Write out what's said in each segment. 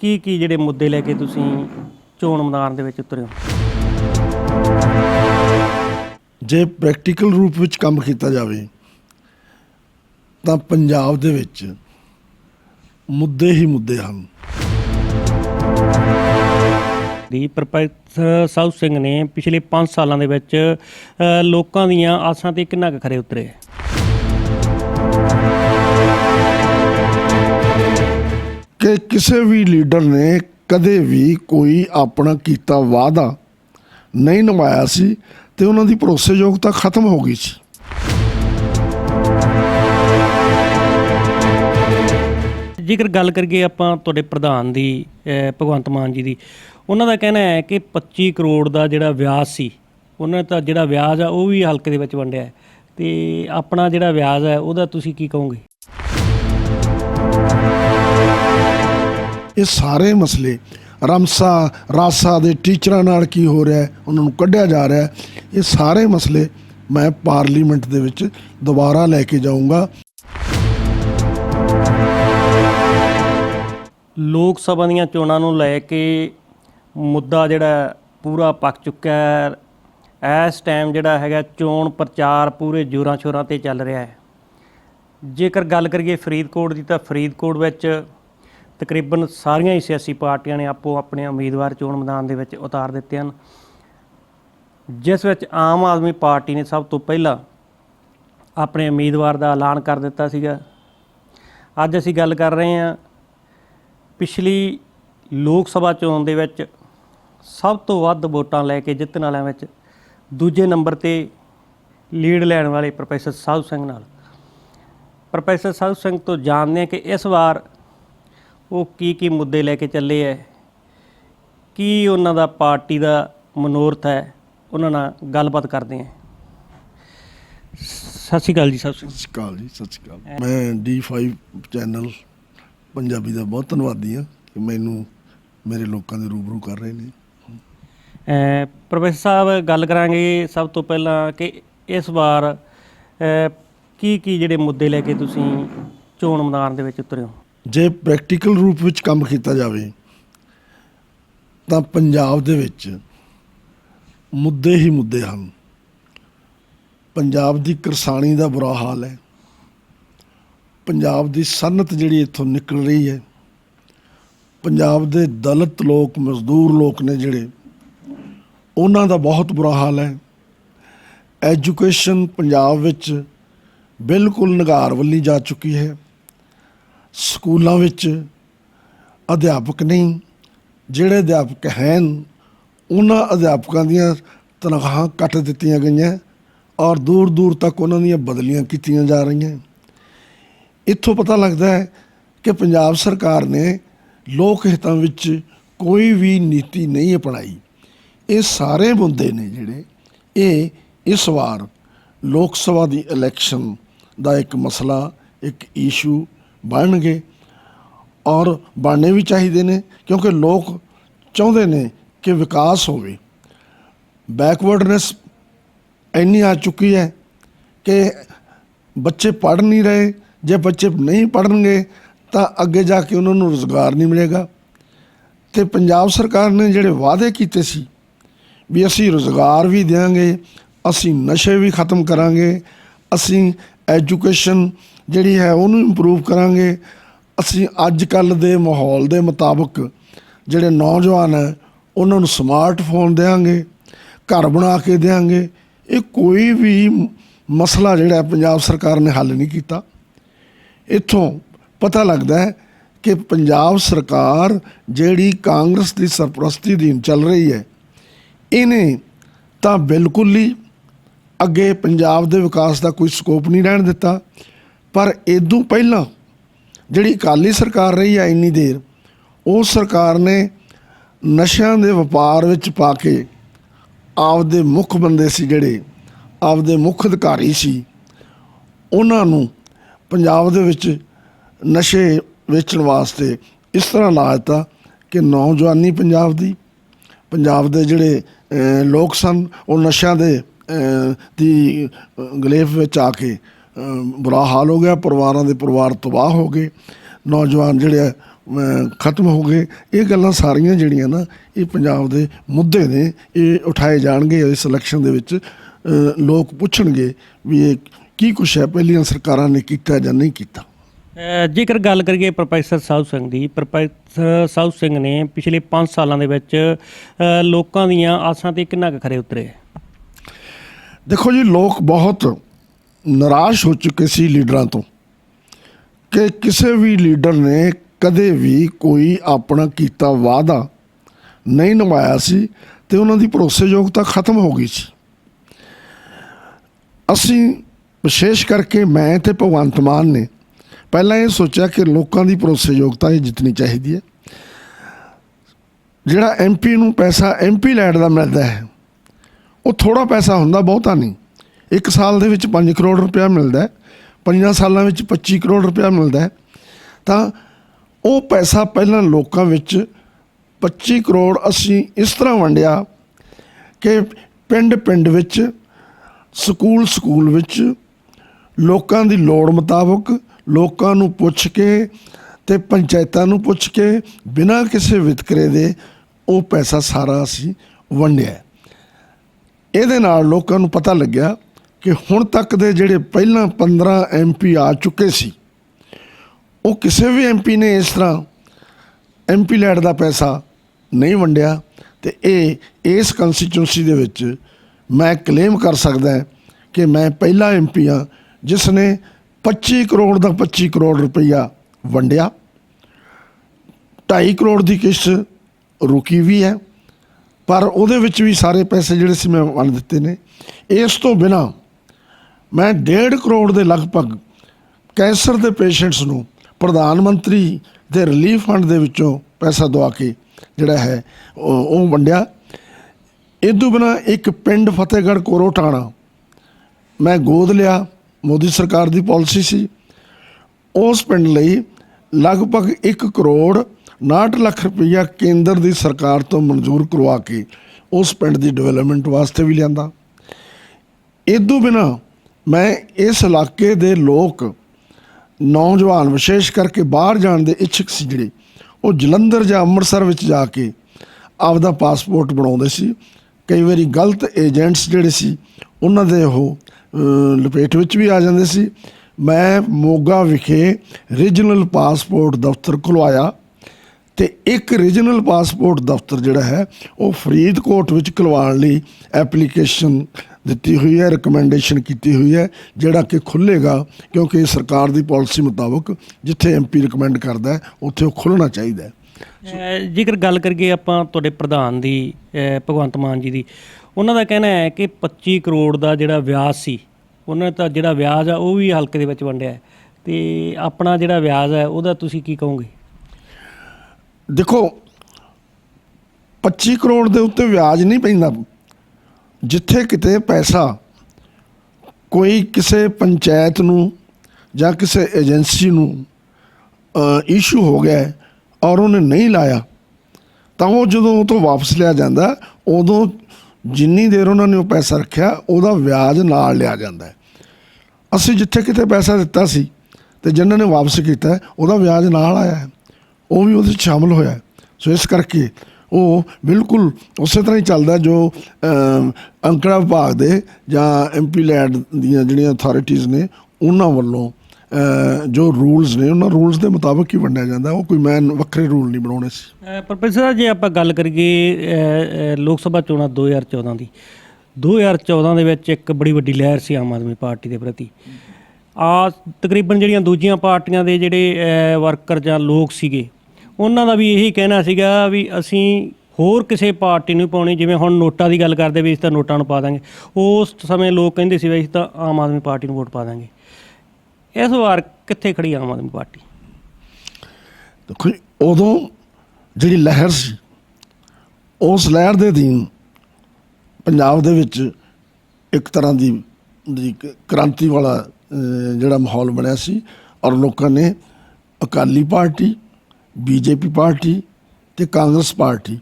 ਕੀ ਕੀ ਜਿਹੜੇ ਮੁੱਦੇ ਲੈ ਕੇ ਤੁਸੀਂ ਚੋਣ ਮੈਦਾਨ ਦੇ ਵਿੱਚ ਉਤਰੇ ਹੋ? ਜੇ ਪ੍ਰੈਕਟੀਕਲ ਰੂਪ ਵਿੱਚ ਕੰਮ ਕੀਤਾ ਜਾਵੇ ਤਾਂ ਪੰਜਾਬ ਦੇ ਵਿੱਚ ਮੁੱਦੇ ਹੀ ਮੁੱਦੇ ਹਨ। ਦੀ ਪ੍ਰੋਫੈਸਰ ਸਾਊ ਸਿੰਘ ਨੇ ਪਿਛਲੇ 5 ਸਾਲਾਂ ਦੇ ਵਿੱਚ ਲੋਕਾਂ ਦੀਆਂ ਆਸਾਂ ਤੇ ਕਿੰਨਾ ਕੁ ਖਰੇ ਉਤਰੇ? ਕਿ ਕਿਸੇ ਵੀ ਲੀਡਰ ਨੇ ਕਦੇ ਵੀ ਕੋਈ ਆਪਣਾ ਕੀਤਾ ਵਾਅਦਾ ਨਹੀਂ ਨਿਭਾਇਆ ਸੀ ਤੇ ਉਹਨਾਂ ਦੀ ਭਰੋਸੇਯੋਗਤਾ ਖਤਮ ਹੋ ਗਈ ਸੀ। ਜੇਕਰ ਗੱਲ ਕਰੀਏ ਆਪਾਂ ਤੁਹਾਡੇ ਪ੍ਰਧਾਨ ਦੀ ਭਗਵੰਤ ਮਾਨ ਜੀ ਦੀ, ਉਹਨਾਂ ਦਾ ਕਹਿਣਾ ਹੈ ਕਿ 25 ਕਰੋੜ ਦਾ ਜਿਹੜਾ ਵਿਆਜ ਸੀ, ਉਹਨਾਂ ਦਾ ਜਿਹੜਾ ਵਿਆਜ ਆ ਉਹ ਵੀ ਹਲਕੇ ਦੇ ਵਿੱਚ ਵੰਡਿਆ ਹੈ। ਤੇ ਆਪਣਾ ਜਿਹੜਾ ਵਿਆਜ ਹੈ, ਉਹਦਾ ਤੁਸੀਂ ਕੀ ਕਹੋਗੇ? ਇਹ ਸਾਰੇ ਮਸਲੇ ਰਮਸਾ, ਰਾਸਾ ਦੇ ਟੀਚਰਾਂ ਨਾਲ ਕੀ ਹੋ ਰਿਹਾ ਹੈ, ਉਹਨਾਂ ਨੂੰ ਕੱਢਿਆ ਜਾ ਰਿਹਾ ਹੈ। ਇਹ ਸਾਰੇ ਮਸਲੇ ਮੈਂ ਪਾਰਲੀਮੈਂਟ ਦੇ ਵਿੱਚ ਦੁਬਾਰਾ ਲੈ ਕੇ ਜਾਊਂਗਾ। ਲੋਕ ਸਭਾ ਦੀਆਂ ਚੋਣਾਂ ਨੂੰ ਲੈ ਕੇ ਮੁੱਦਾ ਜਿਹੜਾ ਪੂਰਾ ਪੱਕ ਚੁੱਕਾ ਹੈ। ਇਸ ਟਾਈਮ ਜਿਹੜਾ ਹੈਗਾ, ਚੋਣ ਪ੍ਰਚਾਰ ਪੂਰੇ ਜੋਰਾਂ ਸ਼ੋਰਾਂ ਤੇ ਚੱਲ ਰਿਹਾ ਹੈ। ਜੇਕਰ ਗੱਲ ਕਰੀਏ ਫਰੀਦਕੋਟ ਦੀ, ਤਾਂ ਫਰੀਦਕੋਟ ਵਿੱਚ ਤਕਰੀਬਨ ਸਾਰੀਆਂ ਹੀ ਸਿਆਸੀ ਪਾਰਟੀਆਂ ਨੇ ਆਪੋ ਆਪਣੇ ਉਮੀਦਵਾਰ ਚੋਣ ਮੈਦਾਨ ਦੇ ਵਿੱਚ ਉਤਾਰ ਦਿੱਤੇ ਹਨ। ਜਿਸ ਵਿੱਚ ਆਮ ਆਦਮੀ ਪਾਰਟੀ ਨੇ ਸਭ ਤੋਂ ਪਹਿਲਾਂ ਆਪਣੇ ਉਮੀਦਵਾਰ ਦਾ ਐਲਾਨ ਕਰ ਦਿੱਤਾ ਸੀਗਾ। ਅੱਜ ਅਸੀਂ ਗੱਲ ਕਰ ਰਹੇ ਹਾਂ ਪਿਛਲੀ ਲੋਕ ਸਭਾ ਚੋਣ ਦੇ ਵਿੱਚ ਸਭ ਤੋਂ ਵੱਧ ਵੋਟਾਂ ਲੈ ਕੇ ਜਿੱਤਣ ਵਾਲਿਆਂ ਵਿੱਚ ਦੂਜੇ ਨੰਬਰ ਤੇ ਲੀਡ ਲੈਣ ਵਾਲੇ ਪ੍ਰੋਫੈਸਰ ਸਾਧੂ ਸਿੰਘ ਨਾਲ। ਪ੍ਰੋਫੈਸਰ ਸਾਧੂ ਸਿੰਘ ਤੋਂ ਜਾਣਦੇ ਹਾਂ ਕਿ ਇਸ ਵਾਰ ਉਹ ਕੀ ਕੀ ਮੁੱਦੇ ਲੈ ਕੇ ਚੱਲੇ ਹੈ ਕੀ ਉਹਨਾਂ ਦਾ ਪਾਰਟੀ ਦਾ ਮਨੋਰਥ ਹੈ ਉਹਨਾਂ ਨਾਲ ਗੱਲਬਾਤ ਕਰਦੇ ਹਾਂ ਸਤਿ ਸ਼੍ਰੀ ਅਕਾਲ ਜੀ ਸਤਿ ਸ਼੍ਰੀ ਅਕਾਲ। ਜੀ ਸਤਿ ਸ਼੍ਰੀ ਅਕਾਲ। ਮੈਂ D5 ਚੈਨਲ ਪੰਜਾਬੀ ਦਾ ਬਹੁਤ ਧੰਨਵਾਦੀ ਹਾਂ ਕਿ ਮੈਨੂੰ ਮੇਰੇ ਲੋਕਾਂ ਦੇ ਰੂਬਰੂ ਕਰ ਰਹੇ ਨੇ। ਅਹ ਪ੍ਰੋਫੈਸਰ ਸਾਹਿਬ ਗੱਲ ਕਰਾਂਗੇ ਸਭ ਤੋਂ ਪਹਿਲਾਂ ਕਿ ਇਸ ਵਾਰ ਕੀ ਕੀ ਜਿਹੜੇ ਮੁੱਦੇ ਲੈ ਕੇ ਤੁਸੀਂ ਚੋਣ ਮੈਦਾਨ ਦੇ ਵਿੱਚ ਉਤਰੇ ਹੋ? ਜੇ ਪ੍ਰੈਕਟੀਕਲ ਰੂਪ ਵਿੱਚ ਕੰਮ ਕੀਤਾ ਜਾਵੇ, ਤਾਂ ਪੰਜਾਬ ਦੇ ਵਿੱਚ ਮੁੱਦੇ ਹੀ ਮੁੱਦੇ ਹਨ। ਪੰਜਾਬ ਦੀ ਕਿਰਸਾਨੀ ਦਾ ਬੁਰਾ ਹਾਲ ਹੈ। ਪੰਜਾਬ ਦੀ ਸਨਅਤ ਜਿਹੜੀ ਇੱਥੋਂ ਨਿਕਲ ਰਹੀ ਹੈ। ਪੰਜਾਬ ਦੇ ਦਲਿਤ ਲੋਕ, ਮਜ਼ਦੂਰ ਲੋਕ ਨੇ ਜਿਹੜੇ, ਉਹਨਾਂ ਦਾ ਬਹੁਤ ਬੁਰਾ ਹਾਲ ਹੈ। ਐਜੂਕੇਸ਼ਨ ਪੰਜਾਬ ਵਿੱਚ ਬਿਲਕੁਲ ਨਗਾਰ ਵੱਲੀ ਜਾ ਚੁੱਕੀ ਹੈ। ਸਕੂਲਾਂ ਵਿੱਚ ਅਧਿਆਪਕ ਨਹੀਂ, ਜਿਹੜੇ ਅਧਿਆਪਕ ਹਨ, ਉਹਨਾਂ ਅਧਿਆਪਕਾਂ ਦੀਆਂ ਤਨਖਾਹਾਂ ਕੱਟ ਦਿੱਤੀਆਂ ਗਈਆਂ ਔਰ ਦੂਰ ਦੂਰ ਤੱਕ ਉਹਨਾਂ ਦੀਆਂ ਬਦਲੀਆਂ ਕੀਤੀਆਂ ਜਾ ਰਹੀਆਂ। ਇੱਥੋਂ ਪਤਾ ਲੱਗਦਾ ਹੈ ਕਿ ਪੰਜਾਬ ਸਰਕਾਰ ਨੇ ਲੋਕ ਹਿੱਤਾਂ ਵਿੱਚ ਕੋਈ ਵੀ ਨੀਤੀ ਨਹੀਂ ਅਪਣਾਈ। ਇਹ ਸਾਰੇ ਮੁੱਦੇ ਨੇ ਜਿਹੜੇ, ਇਹ ਇਸ ਵਾਰ ਲੋਕ ਸਭਾ ਦੀ ਇਲੈਕਸ਼ਨ ਦਾ ਇੱਕ ਮਸਲਾ, ਇੱਕ ਇਸ਼ੂ ਬਣਨਗੇ ਔਰ ਬਣਨੇ ਵੀ ਚਾਹੀਦੇ ਨੇ, ਕਿਉਂਕਿ ਲੋਕ ਚਾਹੁੰਦੇ ਨੇ ਕਿ ਵਿਕਾਸ ਹੋਵੇ। ਬੈਕਵਰਡਨੈਸ ਇੰਨੀ ਆ ਚੁੱਕੀ ਹੈ ਕਿ ਬੱਚੇ ਪੜ੍ਹ ਨਹੀਂ ਰਹੇ। ਜੇ ਬੱਚੇ ਨਹੀਂ ਪੜ੍ਹਨਗੇ, ਤਾਂ ਅੱਗੇ ਜਾ ਕੇ ਉਹਨਾਂ ਨੂੰ ਰੋਜ਼ਗਾਰ ਨਹੀਂ ਮਿਲੇਗਾ। ਤੇ ਪੰਜਾਬ ਸਰਕਾਰ ਨੇ ਜਿਹੜੇ ਵਾਅਦੇ ਕੀਤੇ ਸੀ ਵੀ ਅਸੀਂ ਰੋਜ਼ਗਾਰ ਵੀ ਦੇਵਾਂਗੇ ਅਸੀਂ ਨਸ਼ੇ ਵੀ ਖਤਮ ਕਰਾਂਗੇ, ਅਸੀਂ ਐਜੂਕੇਸ਼ਨ ਜਿਹੜੀ ਹੈ ਉਹਨੂੰ ਇੰਪਰੂਵ ਕਰਾਂਗੇ। ਅਸੀਂ ਅੱਜ ਕੱਲ ਦੇ ਮਾਹੌਲ ਦੇ ਮੁਤਾਬਕ ਜਿਹੜੇ ਨੌਜਵਾਨ ਹੈ, ਉਹਨਾਂ ਨੂੰ ਸਮਾਰਟਫੋਨ ਦੇਵਾਂਗੇ ਘਰ ਬਣਾ ਕੇ ਦੇਵਾਂਗੇ ਇਹ ਕੋਈ ਵੀ ਮਸਲਾ ਜਿਹੜਾ ਪੰਜਾਬ ਸਰਕਾਰ ਨੇ ਹੱਲ ਨਹੀਂ ਕੀਤਾ। ਇੱਥੋਂ ਪਤਾ ਲੱਗਦਾ ਹੈ ਕਿ ਪੰਜਾਬ ਸਰਕਾਰ ਜਿਹੜੀ ਕਾਂਗਰਸ ਦੀ ਸਰਪ੍ਰਸਤੀ ਅਧੀਨ ਚੱਲ ਰਹੀ ਹੈ, ਇਹਨੇ ਤਾਂ ਬਿਲਕੁਲ ਹੀ ਅੱਗੇ ਪੰਜਾਬ ਦੇ ਵਿਕਾਸ ਦਾ ਕੋਈ ਸਕੋਪ ਨਹੀਂ ਰਹਿਣ ਦਿੱਤਾ। ਪਰ ਇਦੋਂ ਪਹਿਲਾਂ ਜਿਹੜੀ ਅਕਾਲੀ ਸਰਕਾਰ ਰਹੀ ਆ ਇੰਨੀ ਦੇਰ, ਉਹ ਸਰਕਾਰ ਨੇ ਨਸ਼ਿਆਂ ਦੇ ਵਪਾਰ ਵਿੱਚ ਪਾ ਕੇ ਆਪਦੇ ਮੁੱਖ ਬੰਦੇ ਸੀ ਜਿਹੜੇ, ਆਪਦੇ ਮੁੱਖ ਅਧਿਕਾਰੀ ਸੀ, ਉਹਨਾਂ ਨੂੰ ਪੰਜਾਬ ਦੇ ਵਿੱਚ ਨਸ਼ੇ ਵੇਚਣ ਵਾਸਤੇ ਇਸ ਤਰ੍ਹਾਂ ਲਾ ਦਿੱਤਾ ਕਿ ਨੌਜਵਾਨੀ ਪੰਜਾਬ ਦੀ, ਪੰਜਾਬ ਦੇ ਜਿਹੜੇ ਲੋਕ ਸਨ, ਉਹ ਨਸ਼ਿਆਂ ਦੇ ਦੀ ਗਲੇਫ ਵਿੱਚ ਆ ਕੇ ਬੁਰਾ ਹਾਲ ਹੋ ਗਿਆ ਪਰਿਵਾਰਾਂ ਦੇ ਪਰਿਵਾਰ ਤਬਾਹ ਹੋ ਗਏ ਨੌਜਵਾਨ ਜਿਹੜੇ ਖਤਮ ਹੋ ਗਏ। ਇਹ ਗੱਲਾਂ ਸਾਰੀਆਂ ਜਿਹੜੀਆਂ ਨਾ ਇਹ ਪੰਜਾਬ ਦੇ ਮੁੱਦੇ ਨੇ ਇਹ ਉਠਾਏ ਜਾਣਗੇ ਇਸ ਇਲੈਕਸ਼ਨ ਦੇ ਵਿੱਚ। ਲੋਕ ਪੁੱਛਣਗੇ ਵੀ ਇਹ ਕੀ ਕੁਛ ਹੈ ਪਹਿਲੀਆਂ ਸਰਕਾਰਾਂ ਨੇ ਕੀਤਾ ਜਾਂ ਨਹੀਂ ਕੀਤਾ। ਜੇਕਰ ਗੱਲ ਕਰੀਏ ਪ੍ਰੋਫੈਸਰ ਸਾਹੂ ਸਿੰਘ ਦੀ ਪ੍ਰੋਫੈਸਰ ਸਾਹੂ ਸਿੰਘ ਨੇ ਪਿਛਲੇ 5 ਸਾਲਾਂ ਦੇ ਵਿੱਚ ਲੋਕਾਂ ਦੀਆਂ ਆਸਾਂ ਤੇ ਕਿੰਨਾ ਕੁ ਖਰੇ ਉਤਰੇ? ਦੇਖੋ ਜੀ ਲੋਕ ਬਹੁਤ ਨਿਰਾਸ਼ ਹੋ ਚੁੱਕੇ ਸੀ ਲੀਡਰਾਂ ਤੋਂ ਕਿ ਕਿਸੇ ਵੀ ਲੀਡਰ ਨੇ ਕਦੇ ਵੀ ਕੋਈ ਆਪਣਾ ਕੀਤਾ ਵਾਅਦਾ ਨਹੀਂ ਨਿਭਾਇਆ ਸੀ ਤੇ ਉਹਨਾਂ ਦੀ ਭਰੋਸੇਯੋਗਤਾ ਖਤਮ ਹੋ ਗਈ ਸੀ। ਅਸੀਂ ਵਿਸ਼ੇਸ਼ ਕਰਕੇ ਮੈਂ ਤੇ ਭਗਵੰਤ ਮਾਨ ਨੇ ਪਹਿਲਾਂ ਇਹ ਸੋਚਿਆ ਕਿ ਲੋਕਾਂ ਦੀ ਭਰੋਸੇਯੋਗਤਾ ਇਹ ਜਿੱਤਣੀ ਚਾਹੀਦੀ ਹੈ। ਜਿਹੜਾ ਐਮਪੀ ਨੂੰ ਪੈਸਾ ਐਮਪੀ ਲੈਟ ਦਾ ਮਿਲਦਾ ਹੈ, ਉਹ ਥੋੜਾ ਪੈਸਾ ਹੁੰਦਾ, ਬਹੁਤਾ ਨਹੀਂ। ਇੱਕ ਸਾਲ ਦੇ ਵਿੱਚ 5 ਕਰੋੜ ਰੁਪਇਆ ਮਿਲਦਾ ਹੈ, ਪੰਜਾਂ ਸਾਲਾਂ ਵਿੱਚ 25 ਕਰੋੜ ਰੁਪਇਆ ਮਿਲਦਾ ਹੈ। ਤਾਂ ਉਹ ਪੈਸਾ ਪਹਿਲਾਂ ਲੋਕਾਂ ਵਿੱਚ 25 ਕਰੋੜ ਅਸੀਂ ਇਸ ਤਰ੍ਹਾਂ ਵੰਡਿਆ ਕਿ ਪਿੰਡ ਪਿੰਡ ਵਿੱਚ, ਸਕੂਲ ਸਕੂਲ ਵਿੱਚ ਲੋਕਾਂ ਦੀ ਲੋੜ ਮੁਤਾਬਕ ਲੋਕਾਂ ਨੂੰ ਪੁੱਛ ਕੇ ਤੇ ਪੰਚਾਇਤਾਂ ਨੂੰ ਪੁੱਛ ਕੇ ਬਿਨਾਂ ਕਿਸੇ ਵਿਤਕਰੇ ਦੇ ਉਹ ਪੈਸਾ ਸਾਰਾ ਅਸੀਂ ਵੰਡਿਆ ਇਹਦੇ ਨਾਲ ਲੋਕਾਂ ਨੂੰ ਪਤਾ ਲੱਗਿਆ ਕਿ ਹੁਣ ਤੱਕ ਦੇ ਜਿਹੜੇ ਪਹਿਲਾਂ 15 ਐਮਪੀ ਆ ਚੁੱਕੇ ਸੀ, ਉਹ ਕਿਸੇ ਵੀ ਐਮਪੀ ਨੇ ਇਸ ਤਰ੍ਹਾਂ ਐਮਪੀ ਲੈਟ ਦਾ ਪੈਸਾ ਨਹੀਂ ਵੰਡਿਆ ਤੇ ਇਹ ਇਸ ਕੰਸਟੀਚੁਐਂਸੀ ਦੇ ਵਿੱਚ ਮੈਂ ਕਲੇਮ ਕਰ ਸਕਦਾ ਕਿ ਮੈਂ ਪਹਿਲਾ ਐਮਪੀ ਆ ਜਿਸ ਨੇ 25 ਕਰੋੜ ਦਾ 25 ਕਰੋੜ ਰੁਪਈਆ ਵੰਡਿਆ। 2.5 ਕਰੋੜ ਦੀ ਕਿਸ਼ਤ ਰੁਕੀ ਵੀ ਹੈ, ਪਰ ਉਹਦੇ ਵਿੱਚ ਵੀ ਸਾਰੇ ਪੈਸੇ ਜਿਹੜੇ ਸੀ ਮੈਂ ਵੰਡ ਦਿੱਤੇ ਨੇ। ਇਸ ਤੋਂ ਬਿਨਾ ਮੈਂ 1.5 ਕਰੋੜ ਦੇ ਲਗਭਗ ਕੈਂਸਰ ਦੇ ਪੇਸ਼ੈਂਟਸ ਨੂੰ ਪ੍ਰਧਾਨ ਮੰਤਰੀ ਦੇ ਰਿਲੀਫ ਫੰਡ ਦੇ ਵਿੱਚੋਂ ਪੈਸਾ ਦਵਾ ਕੇ ਜਿਹੜਾ ਹੈ, ਉਹ ਉਹ ਵੰਡਿਆ। ਇਹ ਤੋਂ ਬਿਨਾ ਇੱਕ ਪਿੰਡ ਫਤਿਹਗੜ੍ਹ ਕੋਰੋਟਾਣਾ ਮੈਂ ਗੋਦ ਲਿਆ, ਮੋਦੀ ਸਰਕਾਰ ਦੀ ਪਾਲਿਸੀ ਸੀ। ਉਸ ਪਿੰਡ ਲਈ ਲਗਭਗ 1 ਕਰੋੜ 59 ਲੱਖ ਰੁਪਈਆ ਕੇਂਦਰ ਦੀ ਸਰਕਾਰ ਤੋਂ ਮਨਜ਼ੂਰ ਕਰਵਾ ਕੇ ਉਸ ਪਿੰਡ ਦੀ ਡਿਵੈਲਪਮੈਂਟ ਵਾਸਤੇ ਵੀ ਲਿਆਂਦਾ। ਇਦੋਂ ਬਿਨਾ ਮੈਂ ਇਸ ਇਲਾਕੇ ਦੇ ਲੋਕ ਨੌਜਵਾਨ ਵਿਸ਼ੇਸ਼ ਕਰਕੇ ਬਾਹਰ ਜਾਣ ਦੇ ਇੱਛਕ ਸੀ ਜਿਹੜੇ, ਉਹ ਜਲੰਧਰ ਜਾਂ ਅੰਮ੍ਰਿਤਸਰ ਵਿੱਚ ਜਾ ਕੇ ਆਪਦਾ ਪਾਸਪੋਰਟ ਬਣਾਉਂਦੇ ਸੀ। ਕਈ ਵਾਰੀ ਗਲਤ ਏਜੰਟਸ ਜਿਹੜੇ ਸੀ, ਉਹਨਾਂ ਦੇ ਉਹ ਲਪੇਟ ਵਿੱਚ ਵੀ ਆ ਜਾਂਦੇ ਸੀ। ਮੈਂ ਮੋਗਾ ਵਿਖੇ ਰੀਜਨਲ ਪਾਸਪੋਰਟ ਦਫ਼ਤਰ ਖੁਲਵਾਇਆ ਤੇ ਇੱਕ ਰੀਜਨਲ ਪਾਸਪੋਰਟ ਦਫ਼ਤਰ ਜਿਹੜਾ ਹੈ, ਉਹ ਫਰੀਦਕੋਟ ਵਿੱਚ ਖੁਲਵਾਉਣ ਲਈ ਐਪਲੀਕੇਸ਼ਨ ਦਿੱਤੀ ਹੋਈ ਹੈ ਰეკਮੈਂਡੇਸ਼ਨ ਕੀਤੀ ਹੋਈ ਹੈ ਜਿਹੜਾ ਕਿ ਖੁੱਲੇਗਾ ਕਿਉਂਕਿ ਸਰਕਾਰ ਦੀ ਪਾਲਿਸੀ ਮੁਤਾਬਕ ਜਿੱਥੇ ਐਮਪੀ ਰეკਮੈਂਡ ਕਰਦਾ ਹੈ ਉੱਥੇ ਉਹ ਖੁੱਲਣਾ ਚਾਹੀਦਾ ਹੈ। ਜੇਕਰ ਗੱਲ ਕਰੀਏ ਆਪਾਂ ਤੁਹਾਡੇ ਪ੍ਰਧਾਨ ਦੀ ਭਗਵੰਤ ਮਾਨ ਜੀ ਦੀ ਉਹਨਾਂ ਦਾ ਕਹਿਣਾ ਹੈ ਕਿ 25 ਕਰੋੜ ਦਾ ਜਿਹੜਾ ਵਿਆਜ ਸੀ ਉਹਨਾਂ ਨੇ ਤਾਂ ਜਿਹੜਾ ਵਿਆਜ ਆ ਉਹ ਵੀ ਹਲਕੇ ਦੇ ਵਿੱਚ ਵੰਡਿਆ ਤੇ ਆਪਣਾ ਜਿਹੜਾ ਵਿਆਜ ਹੈ ਉਹਦਾ ਤੁਸੀਂ ਕੀ ਕਹੋਗੇ? ਦੇਖੋ 25 ਕਰੋੜ ਦੇ ਉੱਤੇ ਵਿਆਜ ਨਹੀਂ ਪੈਂਦਾ। ਜਿੱਥੇ ਕਿਤੇ ਪੈਸਾ ਕੋਈ ਕਿਸੇ ਪੰਚਾਇਤ ਨੂੰ ਜਾਂ ਕਿਸੇ ਏਜੰਸੀ ਨੂੰ ਇਸ਼ੂ ਹੋ ਗਿਆ ਔਰ ਉਹਨੇ ਨਹੀਂ ਲਾਇਆ, ਤਾਂ ਉਹ ਜਦੋਂ ਉਹ ਤੋਂ ਵਾਪਸ ਲਿਆ ਜਾਂਦਾ, ਉਦੋਂ ਜਿੰਨੀ ਦੇਰ ਉਹਨਾਂ ਨੇ ਉਹ ਪੈਸਾ ਰੱਖਿਆ, ਉਹਦਾ ਵਿਆਜ ਨਾਲ ਲਿਆ ਜਾਂਦਾ ਅਸੀਂ ਜਿੱਥੇ ਕਿਤੇ ਪੈਸਾ ਦਿੱਤਾ ਸੀ ਤੇ ਜਿਨ੍ਹਾਂ ਨੇ ਵਾਪਸ ਕੀਤਾ, ਉਹਦਾ ਵਿਆਜ ਨਾਲ ਆਇਆ ਉਹ ਵੀ ਉਹਦੇ 'ਚ ਸ਼ਾਮਲ ਹੋਇਆ ਸੋ ਇਸ ਕਰਕੇ ਉਹ ਬਿਲਕੁਲ ਉਸੇ ਤਰ੍ਹਾਂ ਹੀ ਚੱਲਦਾ ਜੋ ਅੰਕੜਾ ਵਿਭਾਗ ਦੇ ਜਾਂ ਐਮਪੀ ਲੈਡ ਦੀਆਂ ਜਿਹੜੀਆਂ ਅਥਾਰਟੀਆਂ ਨੇ, ਉਹਨਾਂ ਵੱਲੋਂ ਜੋ ਰੂਲਸ ਨੇ, ਉਹਨਾਂ ਰੂਲਸ ਦੇ ਮੁਤਾਬਕ ਹੀ ਵੰਡਿਆ ਜਾਂਦਾ। ਉਹ ਕੋਈ ਮੈਂ ਵੱਖਰੇ ਰੂਲ ਨਹੀਂ ਬਣਾਉਣੇ ਸੀ। ਅਹ ਪ੍ਰੋਫੈਸਰ ਜੇ ਆਪਾਂ ਗੱਲ ਕਰੀਏ ਲੋਕ ਸਭਾ ਚੋਣਾਂ 2014 ਦੀ 2014 ਦੇ ਵਿੱਚ ਇੱਕ ਬੜੀ ਵੱਡੀ ਲਹਿਰ ਸੀ ਆਮ ਆਦਮੀ ਪਾਰਟੀ ਦੇ ਪ੍ਰਤੀ। ਆ ਤਕਰੀਬਨ ਜਿਹੜੀਆਂ ਦੂਜੀਆਂ ਪਾਰਟੀਆਂ ਦੇ ਜਿਹੜੇ ਵਰਕਰ ਜਾਂ ਲੋਕ ਸੀਗੇ ਉਹਨਾਂ ਦਾ ਵੀ ਇਹੀ ਕਹਿਣਾ ਸੀਗਾ ਵੀ ਅਸੀਂ ਹੋਰ ਕਿਸੇ ਪਾਰਟੀ ਨੂੰ ਪਾਉਣੀ ਜਿਵੇਂ ਹੁਣ ਨੋਟਾਂ ਦੀ ਗੱਲ ਕਰਦੇ ਵੀ ਅਸੀਂ ਤਾਂ ਨੋਟਾਂ ਨੂੰ ਪਾ ਦਾਂਗੇ। ਉਸ ਸਮੇਂ ਲੋਕ ਕਹਿੰਦੇ ਸੀ ਵੀ ਅਸੀਂ ਤਾਂ ਆਮ ਆਦਮੀ ਪਾਰਟੀ ਨੂੰ ਵੋਟ ਪਾ ਦਾਂਗੇ। ਇਸ ਵਾਰ ਕਿੱਥੇ ਖੜੀ ਆਮ ਆਦਮੀ ਪਾਰਟੀ? ਦੇਖੋ ਜੀ, ਉਦੋਂ ਜਿਹੜੀ ਲਹਿਰ ਸੀ ਉਸ ਲਹਿਰ ਦੇ ਅਧੀਨ ਪੰਜਾਬ ਦੇ ਵਿੱਚ ਇੱਕ ਤਰ੍ਹਾਂ ਦੀ ਕ੍ਰਾਂਤੀ ਵਾਲਾ ਜਿਹੜਾ ਮਾਹੌਲ ਬਣਿਆ ਸੀ ਔਰ ਲੋਕਾਂ ਨੇ ਅਕਾਲੀ ਪਾਰਟੀ ਬੀਜੇਪੀ ਪਾਰਟੀ ਤੇ ਕਾਂਗਰਸ ਪਾਰਟੀ।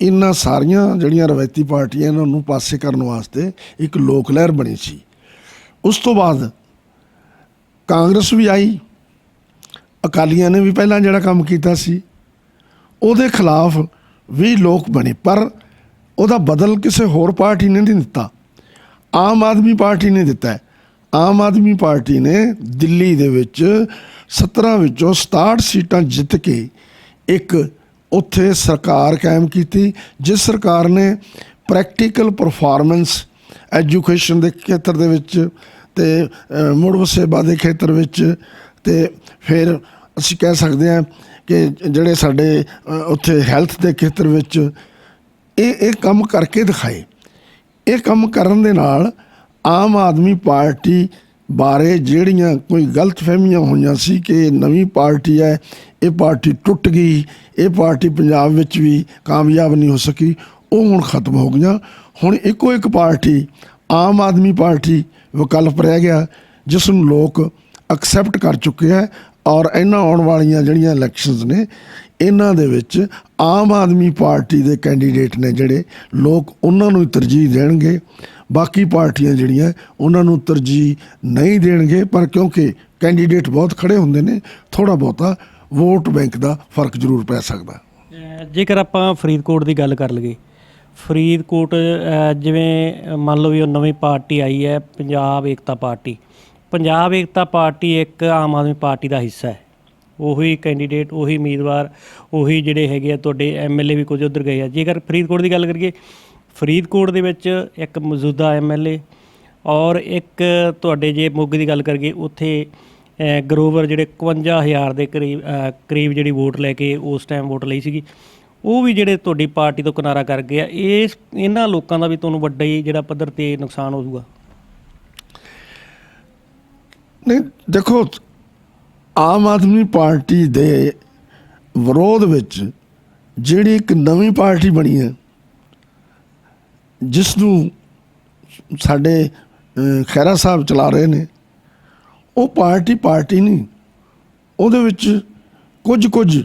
ਇਹਨਾਂ ਸਾਰੀਆਂ ਜਿਹੜੀਆਂ ਰਵਾਇਤੀ ਪਾਰਟੀਆਂ ਇਹਨਾਂ ਨੂੰ ਪਾਸੇ ਕਰਨ ਵਾਸਤੇ ਇੱਕ ਲੋਕ ਲਹਿਰ ਬਣੀ ਸੀ। ਉਸ ਤੋਂ ਬਾਅਦ ਕਾਂਗਰਸ ਵੀ ਆਈ। ਅਕਾਲੀਆਂ ਨੇ ਵੀ ਪਹਿਲਾਂ ਜਿਹੜਾ ਕੰਮ ਕੀਤਾ ਸੀ, ਉਹਦੇ ਖਿਲਾਫ ਵੀ ਲੋਕ ਬਣੇ, ਪਰ ਉਹਦਾ ਬਦਲ ਕਿਸੇ ਹੋਰ ਪਾਰਟੀ ਨੇ ਨਹੀਂ ਦਿੱਤਾ। ਆਮ ਆਦਮੀ ਪਾਰਟੀ ਨੇ ਦਿੱਤਾ ਆਮ ਆਦਮੀ ਪਾਰਟੀ ਨੇ ਦਿੱਲੀ ਦੇ ਵਿੱਚ 17 ਵਿੱਚੋਂ 67 ਸੀਟਾਂ ਜਿੱਤ ਕੇ ਇੱਕ ਉੱਥੇ ਸਰਕਾਰ ਕਾਇਮ ਕੀਤੀ, ਜਿਸ ਸਰਕਾਰ ਨੇ ਪ੍ਰੈਕਟੀਕਲ ਪਰਫਾਰਮੈਂਸ ਐਜੂਕੇਸ਼ਨ ਦੇ ਖੇਤਰ ਦੇ ਵਿੱਚ ਤੇ ਮੁੜ ਵਸੇਬਾ ਦੇ ਖੇਤਰ ਵਿੱਚ ਤੇ ਫਿਰ ਅਸੀਂ ਕਹਿ ਸਕਦੇ ਹਾਂ ਕਿ ਜਿਹੜੇ ਸਾਡੇ ਉੱਥੇ ਹੈਲਥ ਦੇ ਖੇਤਰ ਵਿੱਚ ਇਹ ਇਹ ਕੰਮ ਕਰਕੇ ਦਿਖਾਏ। ਇਹ ਕੰਮ ਕਰਨ ਦੇ ਨਾਲ ਆਮ ਆਦਮੀ ਪਾਰਟੀ ਬਾਰੇ ਜਿਹੜੀਆਂ ਕੋਈ ਗਲਤਫਹਿਮੀਆਂ ਹੋਈਆਂ ਸੀ ਕਿ ਨਵੀਂ ਪਾਰਟੀ ਹੈ, ਇਹ ਪਾਰਟੀ ਟੁੱਟ ਗਈ, ਇਹ ਪਾਰਟੀ ਪੰਜਾਬ ਵਿੱਚ ਵੀ ਕਾਮਯਾਬ ਨਹੀਂ ਹੋ ਸਕੀ, ਉਹ ਹੁਣ ਖਤਮ ਹੋ ਗਈਆਂ। ਹੁਣ ਇੱਕੋ ਇੱਕ ਪਾਰਟੀ, ਆਮ ਆਦਮੀ ਪਾਰਟੀ ਵਿਕਲਪ ਰਹਿ ਗਿਆ, ਜਿਸ ਨੂੰ ਲੋਕ ਐਕਸੈਪਟ ਕਰ ਚੁੱਕੇ ਹੈ ਔਰ ਇਹਨਾਂ ਆਉਣ ਵਾਲੀਆਂ ਜਿਹੜੀਆਂ ਇਲੈਕਸ਼ਨਸ ਨੇ, ਇਹਨਾਂ ਦੇ ਵਿੱਚ ਆਮ ਆਦਮੀ ਪਾਰਟੀ ਦੇ ਕੈਂਡੀਡੇਟ ਨੇ ਜਿਹੜੇ, ਲੋਕ ਉਹਨਾਂ ਨੂੰ ਹੀ ਤਰਜੀਹ ਦੇਣਗੇ। ਬਾਕੀ ਪਾਰਟੀਆਂ ਜਿਹੜੀਆਂ, ਉਹਨਾਂ ਨੂੰ ਤਰਜੀਹ ਨਹੀਂ ਦੇਣਗੇ, ਪਰ ਕਿਉਂਕਿ ਕੈਂਡੀਡੇਟ ਬਹੁਤ ਖੜੇ ਹੁੰਦੇ ਨੇ ਥੋੜਾ ਬਹੁਤਾ ਵੋਟ ਬੈਂਕ ਦਾ ਫ਼ਰਕ ਜ਼ਰੂਰ ਪੈ ਸਕਦਾ। ਜੇਕਰ ਆਪਾਂ ਫਰੀਦਕੋਟ ਦੀ ਗੱਲ ਕਰ ਲਈਏ, ਫਰੀਦਕੋਟ ਜਿਵੇਂ ਮੰਨ ਲਓ ਵੀ ਉਹ ਨਵੀਂ ਪਾਰਟੀ ਆਈ ਹੈ, ਪੰਜਾਬ ਏਕਤਾ ਪਾਰਟੀ। ਪੰਜਾਬ ਏਕਤਾ ਪਾਰਟੀ ਇੱਕ ਆਮ ਆਦਮੀ ਪਾਰਟੀ ਦਾ ਹਿੱਸਾ ਹੈ। ਉਹੀ ਕੈਂਡੀਡੇਟ ਉਹੀ ਉਮੀਦਵਾਰ, ਉਹੀ ਜਿਹੜੇ ਹੈਗੇ ਆ, ਤੁਹਾਡੇ ਐਮਐਲਏ ਵੀ ਕੁਝ ਉਧਰ ਗਏ ਆ। ਜੇਕਰ ਫਰੀਦਕੋਟ ਦੀ ਗੱਲ ਕਰੀਏ ਫਰੀਦਕੋਟ ਦੇ ਵਿੱਚ ਇੱਕ ਮੌਜੂਦਾ ਐਮਐਲਏ ਔਰ ਇੱਕ ਤੁਹਾਡੇ ਜੇ ਮੋਗੇ ਦੀ ਗੱਲ ਕਰੀਏ, ਉੱਥੇ ਗਰੋਵਰ ਜਿਹੜੇ 51000 ਦੇ ਕਰੀਬ ਕਰੀਬ ਜਿਹੜੀ ਵੋਟ ਲੈ ਕੇ ਉਸ ਟਾਈਮ ਵੋਟ ਲਈ ਸੀਗੀ, ਉਹ ਵੀ ਜਿਹੜੇ ਤੁਹਾਡੀ ਪਾਰਟੀ ਤੋਂ ਕਿਨਾਰਾ ਕਰ ਗਏ ਆ, ਇਸ, ਇਹਨਾਂ ਲੋਕਾਂ ਦਾ ਵੀ ਤੁਹਾਨੂੰ ਵੱਡਾ ਹੀ ਜਿਹੜਾ ਪੱਧਰ ਤੇ ਨੁਕਸਾਨ ਹੋ ਜਾਊਗਾ? ਨਹੀਂ, ਦੇਖੋ, ਆਮ ਆਦਮੀ ਪਾਰਟੀ ਦੇ ਵਿਰੋਧ ਵਿੱਚ ਜਿਹੜੀ ਇੱਕ ਨਵੀਂ ਪਾਰਟੀ ਬਣੀ ਹੈ ਜਿਸ ਨੂੰ ਸਾਡੇ ਅਹ, ਖਹਿਰਾ ਸਾਹਿਬ ਚਲਾ ਰਹੇ ਨੇ ਉਹ ਪਾਰਟੀ ਪਾਰਟੀ ਨਹੀਂ। ਉਹਦੇ ਵਿੱਚ ਕੁਝ ਕੁਝ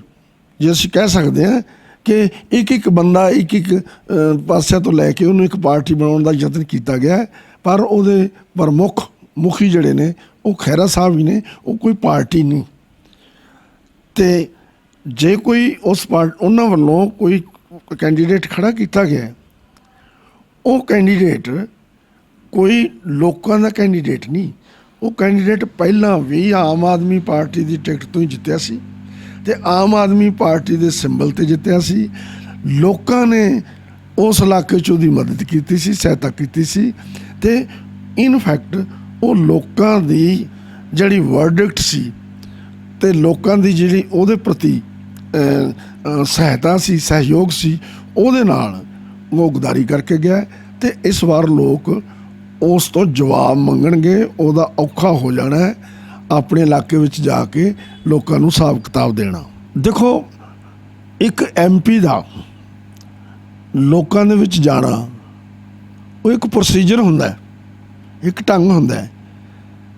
ਜੇ ਅਸੀਂ ਕਹਿ ਸਕਦੇ ਹਾਂ ਕਿ ਇੱਕ ਇੱਕ ਬੰਦਾ ਇੱਕ ਇੱਕ ਅਹ, ਪਾਸਿਆਂ ਤੋਂ ਲੈ ਕੇ ਉਹਨੂੰ ਇੱਕ ਪਾਰਟੀ ਬਣਾਉਣ ਦਾ ਯਤਨ ਕੀਤਾ ਗਿਆ ਪਰ ਉਹਦੇ ਪ੍ਰਮੁੱਖ ਮੁਖੀ ਜਿਹੜੇ ਨੇ ਉਹ ਖਹਿਰਾ ਸਾਹਿਬ ਹੀ ਨੇ ਉਹ ਕੋਈ ਪਾਰਟੀ ਨਹੀਂ। ਤੇ ਜੇ ਕੋਈ ਉਸ ਪਾਰਟ ਉਹਨਾਂ ਵੱਲੋਂ ਕੋਈ ਕੈਂਡੀਡੇਟ ਖੜਾ ਕੀਤਾ ਗਿਆ ਉਹ ਕੈਂਡੀਡੇਟ ਕੋਈ ਲੋਕਾਂ ਦਾ ਕੈਂਡੀਡੇਟ ਨਹੀਂ। ਉਹ ਕੈਂਡੀਡੇਟ ਪਹਿਲਾਂ ਵੀ ਆਮ ਆਦਮੀ ਪਾਰਟੀ ਦੀ ਟਿਕਟ ਤੋਂ ਹੀ ਜਿੱਤਿਆ ਸੀ ਤੇ ਆਮ ਆਦਮੀ ਪਾਰਟੀ ਦੇ ਸਿੰਬਲ ਤੇ ਜਿੱਤਿਆ ਸੀ। ਲੋਕਾਂ ਨੇ ਉਸ ਇਲਾਕੇ 'ਚ ਉਹਦੀ ਮਦਦ ਕੀਤੀ ਸੀ, ਸਹਾਇਤਾ ਕੀਤੀ ਸੀ ਤੇ ਇਨ ਫੈਕਟ ਉਹ ਲੋਕਾਂ ਦੀ ਜਿਹੜੀ ਵਰਡਿਕਟ ਸੀ ਤੇ ਲੋਕਾਂ ਦੀ ਜਿਹੜੀ ਉਹਦੇ ਪ੍ਰਤੀ ਸਹਾਇਤਾ ਸੀ, ਸਹਿਯੋਗ ਸੀ, ਉਹਦੇ ਨਾਲ ਉਹ ਗਦਾਰੀ ਕਰਕੇ ਗਿਆ ਤੇ ਇਸ ਵਾਰ ਲੋਕ ਉਸ ਤੋਂ ਜਵਾਬ ਮੰਗਣਗੇ, ਉਹਦਾ ਔਖਾ ਹੋ ਜਾਣਾ ਹੈ ਆਪਣੇ ਇਲਾਕੇ ਵਿੱਚ ਜਾ ਕੇ ਲੋਕਾਂ ਨੂੰ ਹਿਸਾਬ ਕਿਤਾਬ ਦੇਣਾ। ਦੇਖੋ, ਇੱਕ ਐਮਪੀ ਦਾ ਲੋਕਾਂ ਦੇ ਵਿੱਚ ਜਾਣਾ, ਉਹ ਇੱਕ ਪ੍ਰੋਸੀਜਰ ਹੁੰਦਾ ਹੈ, ਇੱਕ ਢੰਗ ਹੁੰਦਾ ਹੈ।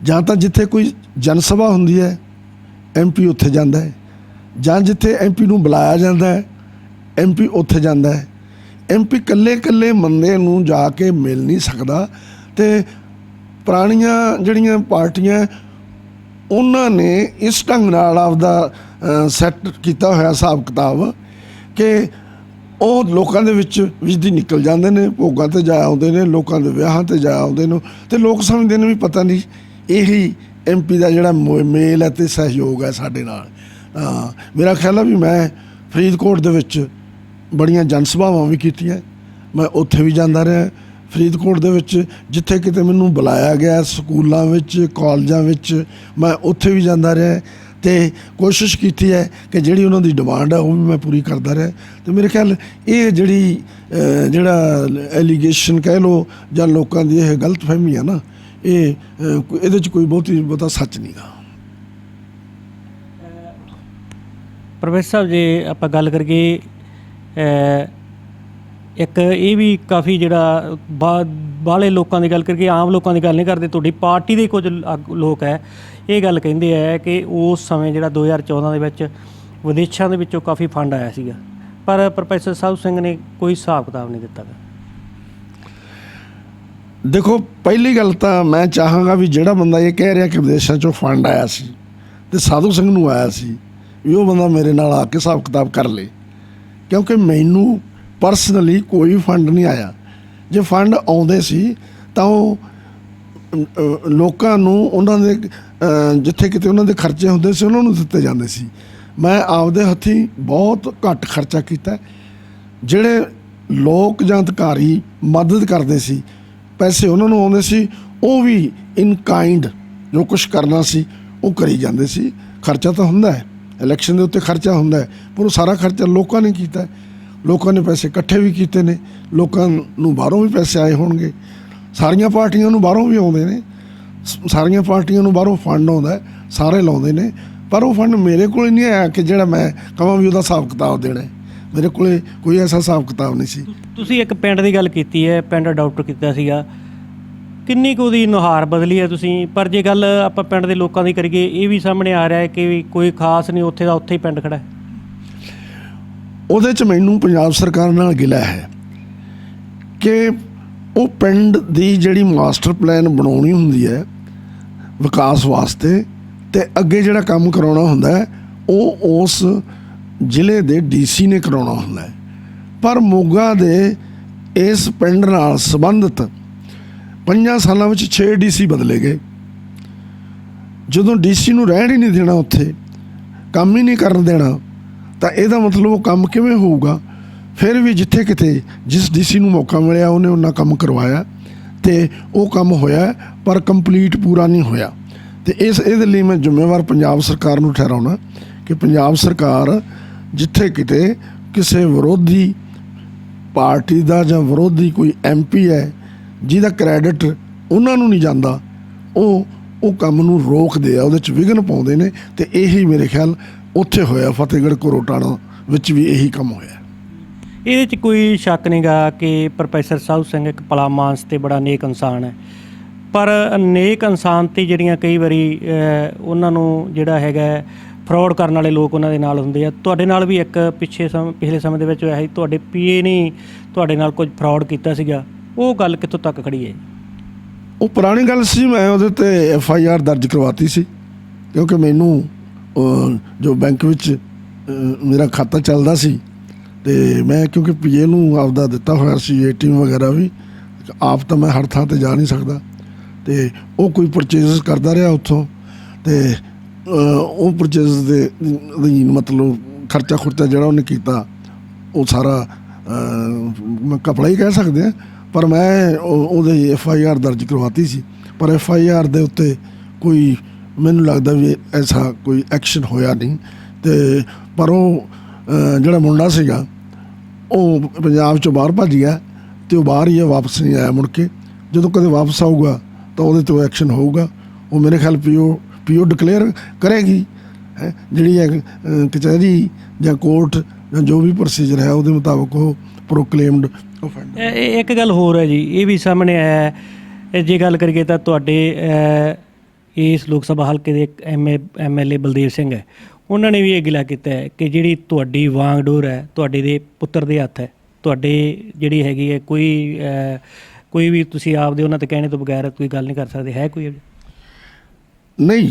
ਜਾਂ ਤਾਂ ਜਿੱਥੇ ਕੋਈ ਜਨ ਸਭਾ ਹੁੰਦੀ ਹੈ ਐਮਪੀ ਉੱਥੇ ਜਾਂਦਾ ਹੈ। ਜਾਂ ਜਿੱਥੇ ਐਮਪੀ ਨੂੰ ਬੁਲਾਇਆ ਜਾਂਦਾ ਹੈ ਐਮਪੀ ਉੱਥੇ ਜਾਂਦਾ ਹੈ। ਐਮਪੀ ਕੱਲੇ ਕੱਲੇ ਬੰਦੇ ਨੂੰ ਜਾ ਕੇ ਮਿਲ ਨਹੀਂ ਸਕਦਾ ਤੇ ਪੁਰਾਣੀਆਂ ਜਿਹੜੀਆਂ ਪਾਰਟੀਆਂ ਉਹਨਾਂ ਨੇ ਇਸ ਢੰਗ ਨਾਲ ਆਪਦਾ ਸੈੱਟ ਕੀਤਾ ਹੋਇਆ ਹਿਸਾਬ ਕਿਤਾਬ ਕਿ ਉਹ ਲੋਕਾਂ ਦੇ ਵਿੱਚ ਵਿਜਦੀ ਨਿਕਲ ਜਾਂਦੇ ਨੇ, ਭੋਗਾਂ ਤੇ ਜਾ ਆਉਂਦੇ ਨੇ, ਲੋਕਾਂ ਦੇ ਵਿਆਹਾਂ ਤੇ ਜਾ ਆਉਂਦੇ ਨੇ ਤੇ ਲੋਕ ਸਮਝਦੇ ਨੇ ਵੀ ਪਤਾ ਨਹੀਂ ਇਹੀ ਐਮਪੀ ਦਾ ਜਿਹੜਾ ਮੋ- ਮੇਲ ਹੈ ਤੇ ਸਹਿਯੋਗ ਹੈ ਸਾਡੇ ਨਾਲ। ਮੇਰਾ ਖਿਆਲ ਹੈ ਵੀ ਮੈਂ ਫਰੀਦਕੋਟ ਦੇ ਵਿੱਚ ਬੜੀਆਂ ਜਨਸਭਾਵਾਂ ਵੀ ਕੀਤੀਆਂ। ਮੈਂ ਉੱਥੇ ਵੀ ਜਾਂਦਾ ਰਿਹਾ। ਫਰੀਦਕੋਟ ਦੇ ਵਿੱਚ ਜਿੱਥੇ ਕਿਤੇ ਮੈਨੂੰ ਬੁਲਾਇਆ ਗਿਆ, ਸਕੂਲਾਂ ਵਿੱਚ, ਕਾਲਜਾਂ ਵਿੱਚ, ਮੈਂ ਉੱਥੇ ਵੀ ਜਾਂਦਾ ਰਿਹਾ। ਤੇ ਕੋਸ਼ਿਸ਼ ਕੀਤੀ ਹੈ ਕਿ ਜਿਹੜੀ ਉਹਨਾਂ ਦੀ ਡਿਮਾਂਡ ਹੈ ਉਹ ਵੀ ਮੈਂ ਪੂਰੀ ਕਰਦਾ ਰਿਹਾ। ਤੇ ਮੇਰੇ ਖਿਆਲ ਇਹ ਜਿਹੜੀ ਜਿਹੜਾ ਐਲੀਗੇਸ਼ਨ ਕਹਿ ਲੋ ਜਾਂ ਲੋਕਾਂ ਦੀ ਇਹ ਗਲਤਫਹਿਮੀ ਹੈ ਨਾ, ਇਹ ਇਹਦੇ 'ਚ ਕੋਈ ਬਹੁਤੀ ਬਹੁਤਾ ਸੱਚ ਨਹੀਂਗਾ ਪ੍ਰੋਫੈਸਰ ਸਾਹਿਬ, ਜੇ ਆਪਾਂ ਗੱਲ ਕਰੀਏ ਇੱਕ ਇਹ ਵੀ ਕਾਫੀ ਜਿਹੜਾ ਬਾ- ਬਾਹਲੇ ਲੋਕਾਂ ਦੀ ਗੱਲ ਕਰੀਏ ਆਮ ਲੋਕਾਂ ਦੀ ਗੱਲ ਨਹੀਂ ਕਰਦੇ, ਤੁਹਾਡੀ ਪਾਰਟੀ ਦੇ ਕੁਝ ਆਗ- ਲੋਕ ਹੈ, ਇਹ ਗੱਲ ਕਹਿੰਦੇ ਆ ਕਿ ਉਸ ਸਮੇਂ ਜਿਹੜਾ 2014 ਦੇ ਵਿੱਚ ਵਿਦੇਸ਼ਾਂ ਦੇ ਵਿੱਚੋਂ ਕਾਫੀ ਫੰਡ ਆਇਆ ਸੀਗਾ ਪਰ ਪ੍ਰੋਫੈਸਰ ਸਾਹਿਬ ਸਿੰਘ ਨੇ ਕੋਈ ਹਿਸਾਬ ਕਿਤਾਬ ਨਹੀਂ ਦਿੱਤਾ ਗਾ। ਦੇਖੋ, ਪਹਿਲੀ ਗੱਲ ਤਾਂ ਮੈਂ ਚਾਹਾਂਗਾ ਵੀ ਜਿਹੜਾ ਬੰਦਾ ਇਹ ਕਹਿ ਰਿਹਾ ਕਿ ਵਿਦੇਸ਼ਾਂ ਚੋਂ ਫੰਡ ਆਇਆ ਸੀ ਤੇ ਸਾਧੂ ਸਿੰਘ ਨੂੰ ਆਇਆ ਸੀ ਵੀ ਉਹ ਬੰਦਾ ਮੇਰੇ ਨਾਲ ਆ ਕੇ ਹਿਸਾਬ ਕਿਤਾਬ ਕਰ ਲੇ ਕਿਉਂਕਿ ਮੈਨੂੰ ਪਰਸਨਲੀ ਕੋਈ ਫੰਡ ਨਹੀਂ ਆਇਆ। ਜੇ ਫੰਡ ਆਉਂਦੇ ਸੀ, ਤਾਂ ਉਹ ਲੋਕਾਂ ਨੂੰ ਉਹਨਾਂ ਦੇ ਜਿੱਥੇ ਕਿਤੇ ਉਹਨਾਂ ਦੇ ਖਰਚੇ ਹੁੰਦੇ ਸੀ, ਉਹਨਾਂ ਨੂੰ ਦਿੱਤੇ ਜਾਂਦੇ ਸੀ। ਮੈਂ ਆਪਦੇ ਹੱਥੀਂ ਬਹੁਤ ਘੱਟ ਖਰਚਾ ਕੀਤਾ। ਜਿਹੜੇ ਲੋਕ ਜਾਂ ਅਧਿਕਾਰੀ ਮਦਦ ਕਰਦੇ ਸੀ, ਪੈਸੇ ਉਹਨਾਂ ਨੂੰ ਆਉਂਦੇ ਸੀ, ਉਹ ਵੀ ਇਨ ਕਾਈਂਡ ਜੋ ਕੁਝ ਕਰਨਾ ਸੀ, ਉਹ ਕਰੀ ਜਾਂਦੇ ਸੀ। ਖਰਚਾ ਤਾਂ ਹੁੰਦਾ ਹੈ। ਇਲੈਕਸ਼ਨ ਦੇ ਉੱਤੇ ਖਰਚਾ ਹੁੰਦਾ ਹੈ, ਪਰ ਉਹ ਸਾਰਾ ਖਰਚਾ ਲੋਕਾਂ ਨੇ ਕੀਤਾ ਲੋਕਾਂ ਨੇ ਪੈਸੇ ਇਕੱਠੇ ਵੀ ਕੀਤੇ ਨੇ, ਲੋਕਾਂ ਨੂੰ ਬਾਹਰੋਂ ਵੀ ਪੈਸੇ ਆਏ ਹੋਣਗੇ। ਸਾਰੀਆਂ ਪਾਰਟੀਆਂ ਨੂੰ ਬਾਹਰੋਂ ਵੀ ਆਉਂਦੇ ਨੇ। ਸਾਰੀਆਂ ਪਾਰਟੀਆਂ ਨੂੰ ਬਾਹਰੋਂ ਫੰਡ ਆਉਂਦਾ ਸਾਰੇ ਲਾਉਂਦੇ ਨੇ। ਪਰ ਉਹ ਫੰਡ ਮੇਰੇ ਕੋਲ ਨਹੀਂ ਆਇਆ ਕਿ ਜਿਹੜਾ ਮੈਂ ਕਹਾਂ ਵੀ ਉਹਦਾ ਹਿਸਾਬ ਕਿਤਾਬ ਦੇਣਾ ਮੇਰੇ ਕੋਲੇ ਕੋਈ ਐਸਾ ਹਿਸਾਬ ਕਿਤਾਬ ਨਹੀਂ ਸੀ। ਤੁਸੀਂ ਇੱਕ ਪਿੰਡ ਦੀ ਗੱਲ ਕੀਤੀ ਹੈ, ਪਿੰਡ ਅਡਾਪਟ ਕੀਤਾ ਸੀਗਾ। ਕਿੰਨੀ ਕੁ ਉਹਦੀ ਨੁਹਾਰ ਬਦਲੀ ਹੈ ਤੁਸੀਂ? ਪਰ ਜੇ ਗੱਲ ਆਪਾਂ ਪਿੰਡ ਦੇ ਲੋਕਾਂ ਦੀ ਕਰੀਏ, ਇਹ ਵੀ ਸਾਹਮਣੇ ਆ ਰਿਹਾ ਹੈ ਕਿ ਵੀ ਕੋਈ ਖਾਸ ਨਹੀਂ, ਉੱਥੇ ਦਾ ਉੱਥੇ ਹੀ ਪਿੰਡ ਖੜਾ ਹੈ। ਉਹਦੇ ਚ ਮੈਨੂੰ ਪੰਜਾਬ ਸਰਕਾਰ ਨਾਲ ਗਿਲਾ ਹੈ ਕਿ ਉਹ ਪਿੰਡ ਦੀ ਜਿਹੜੀ ਮਾਸਟਰ ਪਲਾਨ ਬਣਾਉਣੀ ਹੁੰਦੀ ਹੈ ਵਿਕਾਸ ਵਾਸਤੇ ਤੇ ਅੱਗੇ ਜਿਹੜਾ ਕੰਮ ਕਰਾਉਣਾ ਹੁੰਦਾ ਹੈ, ਉਹ ਉਸ ਜ਼ਿਲ੍ਹੇ ਦੇ ਡੀਸੀ ਨੇ ਕਰਾਉਣਾ ਹੁੰਦਾ ਹੈ। ਪਰ ਮੋਗਾ ਦੇ ਇਸ ਪਿੰਡ ਨਾਲ ਸੰਬੰਧਿਤ ਪੰਜਾਂ ਸਾਲਾਂ ਵਿੱਚ 6 ਡੀਸੀ ਬਦਲੇ ਗਏ। ਜਦੋਂ ਡੀਸੀ ਨੂੰ ਰਹਿਣ ਹੀ ਨਹੀਂ ਦੇਣਾ ਉੱਥੇ, ਕੰਮ ਹੀ ਨਹੀਂ ਕਰਨ ਦੇਣਾ, ਤਾਂ ਇਹਦਾ ਮਤਲਬ ਉਹ ਕੰਮ ਕਿਵੇਂ ਹੋਊਗਾ? ਫਿਰ ਵੀ ਜਿੱਥੇ ਕਿਤੇ ਜਿਸ ਡੀਸੀ ਨੂੰ ਮੌਕਾ ਮਿਲਿਆ, ਉਹਨੇ ਉਹਨਾਂ ਕੰਮ ਕਰਵਾਇਆ ਤੇ ਉਹ ਕੰਮ ਹੋਇਆ, ਪਰ ਕੰਪਲੀਟ ਪੂਰਾ ਨਹੀਂ ਹੋਇਆ। ਤੇ ਇਸ, ਇਹਦੇ ਲਈ ਮੈਂ ਜ਼ਿੰਮੇਵਾਰ ਪੰਜਾਬ ਸਰਕਾਰ ਨੂੰ ਠਹਿਰਾਉਣਾ ਕਿ ਪੰਜਾਬ ਸਰਕਾਰ ਜਿੱਥੇ ਕਿਤੇ ਕਿਸੇ ਵਿਰੋਧੀ ਪਾਰਟੀ ਦਾ ਜਾਂ ਵਿਰੋਧੀ ਕੋਈ ਐਮਪੀ ਹੈ ਜਿਹਦਾ ਕ੍ਰੈਡਿਟ ਉਹਨਾਂ ਨੂੰ ਨਹੀਂ ਜਾਂਦਾ, ਉਹ ਉਹ ਕੰਮ ਨੂੰ ਰੋਕਦੇ ਆ, ਉਹਦੇ ਚ ਵਿਘਨ ਪਾਉਂਦੇ ਨੇ ਤੇ ਇਹੀ ਮੇਰੇ ਖਿਆਲ ਉੱਥੇ ਹੋਇਆ, ਫਤਿਹਗੜ੍ਹ ਕੋਰੋਟਾਣਾ ਵਿੱਚ ਵੀ ਇਹੀ ਕੰਮ ਹੋਇਆ। ਇਹਦੇ 'ਚ ਕੋਈ ਸ਼ੱਕ ਨਹੀਂਗਾ ਕਿ ਪ੍ਰੋਫੈਸਰ ਸਾਧੂ ਸਿੰਘ ਇੱਕ ਪਲਾ ਮਾਨਸ ਤੇ ਬੜਾ ਨੇਕ ਇਨਸਾਨ ਹੈ। ਪਰ ਨੇਕ ਇਨਸਾਨ ਤੇ ਜਿਹੜੀਆਂ ਕਈ ਵਾਰੀ ਉਹਨਾਂ ਨੂੰ ਜਿਹੜਾ ਹੈਗਾ ਫਰਾਡ ਕਰਨ ਵਾਲੇ ਲੋਕ ਉਹਨਾਂ ਦੇ ਨਾਲ ਹੁੰਦੇ ਆ। ਤੁਹਾਡੇ ਨਾਲ ਵੀ ਇੱਕ ਪਿੱਛੇ ਸਮ, ਪਿਛਲੇ ਸਮੇਂ ਦੇ ਵਿੱਚ ਹੋਇਆ ਸੀ, ਤੁਹਾਡੇ ਪੀਏ ਨੇ ਤੁਹਾਡੇ ਨਾਲ ਕੁਝ ਫਰਾਡ ਕੀਤਾ ਸੀਗਾ। ਉਹ ਗੱਲ ਕਿੱਥੋਂ ਤੱਕ ਖੜੀ ਹੈ ਉਹ ਪੁਰਾਣੀ ਗੱਲ ਸੀ ਮੈਂ ਉਹਦੇ ਤੇ ਐਫ ਆਈ ਆਰ ਦਰਜ ਕਰਵਾਤੀ ਸੀ। ਕਿਉਂਕਿ ਮੈਨੂੰ ਅਹ, ਜੋ ਬੈਂਕ ਵਿੱਚ ਅਹ, ਮੇਰਾ ਖਾਤਾ ਚੱਲਦਾ ਸੀ ਤੇ ਮੈਂ ਕਿਉਂਕਿ ਪੀਏ ਨੂੰ ਆਪਦਾ ਦਿੱਤਾ ਹੋਇਆ ਸੀ ਏਟੀਐਮ ਵਗੈਰਾ ਵੀ ਆਪ ਤਾਂ ਮੈਂ ਹਰ ਥਾਂ ਤੇ ਜਾ ਨਹੀਂ ਸਕਦਾ। ਤੇ ਉਹ ਕੋਈ ਪਰਚੇਜ਼ ਕਰਦਾ ਰਿਹਾ ਉੱਥੋਂ ਤੇ ਅਹ, ਉਹ ਪਰਚੇਜ਼ ਦੇ ਅਧੀਨ ਮਤਲਬ ਖਰਚਾ ਖੁਰਚਾ ਜਿਹੜਾ ਉਹਨੇ ਕੀਤਾ ਉਹ ਸਾਰਾ ਅਹ, ਮੈਂ ਕਪੜਾ ਹੀ ਕਹਿ ਸਕਦੇ ਆ ਪਰ ਮੈਂ ਉਹ- ਉਹਦੇ ਐਫ ਆਈ ਆਰ ਦਰਜ ਕਰਵਾਤੀ ਸੀ। ਪਰ ਐਫ ਆਈ ਆਰ ਦੇ ਉੱਤੇ ਕੋਈ ਮੈਨੂੰ ਲੱਗਦਾ ਵੀ ਐਸਾ ਕੋਈ ਐਕਸ਼ਨ ਹੋਇਆ ਨਹੀਂ। ਤੇ ਪਰ ਉਹ ਜਿਹੜਾ ਮੁੰਡਾ ਸੀਗਾ, ਉਹ ਪੰਜਾਬ ਚੋਂ ਬਾਹਰ ਭੱਜ ਗਿਆ ਤੇ ਉਹ ਬਾਹਰ ਹੀ ਵਾਪਸ ਨਹੀਂ ਆਇਆ ਮੁੜ ਕੇ। ਜਦੋਂ ਕਦੇ ਵਾਪਸ ਆਊਗਾ, ਤਾਂ ਉਹਦੇ ਤੋਂ ਐਕਸ਼ਨ ਹੋਊਗਾ। ਉਹ ਮੇਰੇ ਖਿਆਲ ਪੀਓ ਪੀਓ ਡਿਕਲੇਅਰ ਕਰੇਗੀ। ਜਿਹੜੀ ਹੈ ਕਚਹਿਰੀ ਜਾਂ ਕੋਰਟ ਜਾਂ ਜੋ ਵੀ ਪ੍ਰੋਸੀਜਰ ਹੈ, ਉਹਦੇ ਮੁਤਾਬਕ ਉਹ ਪ੍ਰੋਕਲੇਮਡ ਇਹ- ਇਹ ਇੱਕ ਗੱਲ ਹੋਰ ਹੈ ਜੀ ਇਹ ਵੀ ਸਾਹਮਣੇ ਆਇਆ ਹੈ। ਇਹ ਜੇ ਗੱਲ ਕਰੀਏ ਤਾਂ ਤੁਹਾਡੇ ਅਹ, ਇਸ ਲੋਕ ਸਭਾ ਹਲਕੇ ਦੇ ਇੱਕ ਐਮਏ ਐਮਐਲਏ ਬਲਦੇਵ ਸਿੰਘ ਹੈ। ਉਹਨਾਂ ਨੇ ਵੀ ਇਹ ਗਿਲਾ ਕੀਤਾ ਹੈ ਕਿ ਜਿਹੜੀ ਤੁਹਾਡੀ ਵਾਂਗਡੋਰ ਹੈ ਤੁਹਾਡੇ ਦੇ ਪੁੱਤਰ ਦੇ ਹੱਥ ਹੈ। ਤੁਹਾਡੇ ਜਿਹੜੀ ਹੈਗੀ ਹੈ ਕੋਈ ਅਹ, ਕੋਈ ਵੀ ਤੁਸੀਂ ਆਪਦੇ ਉਹਨਾਂ ਤੇ ਕਹਿਣੇ ਤੋਂ ਬਗੈਰ ਕੋਈ ਗੱਲ ਨਹੀਂ ਕਰ ਸਕਦੇ ਹੈ ਕੋਈ ਨਹੀਂ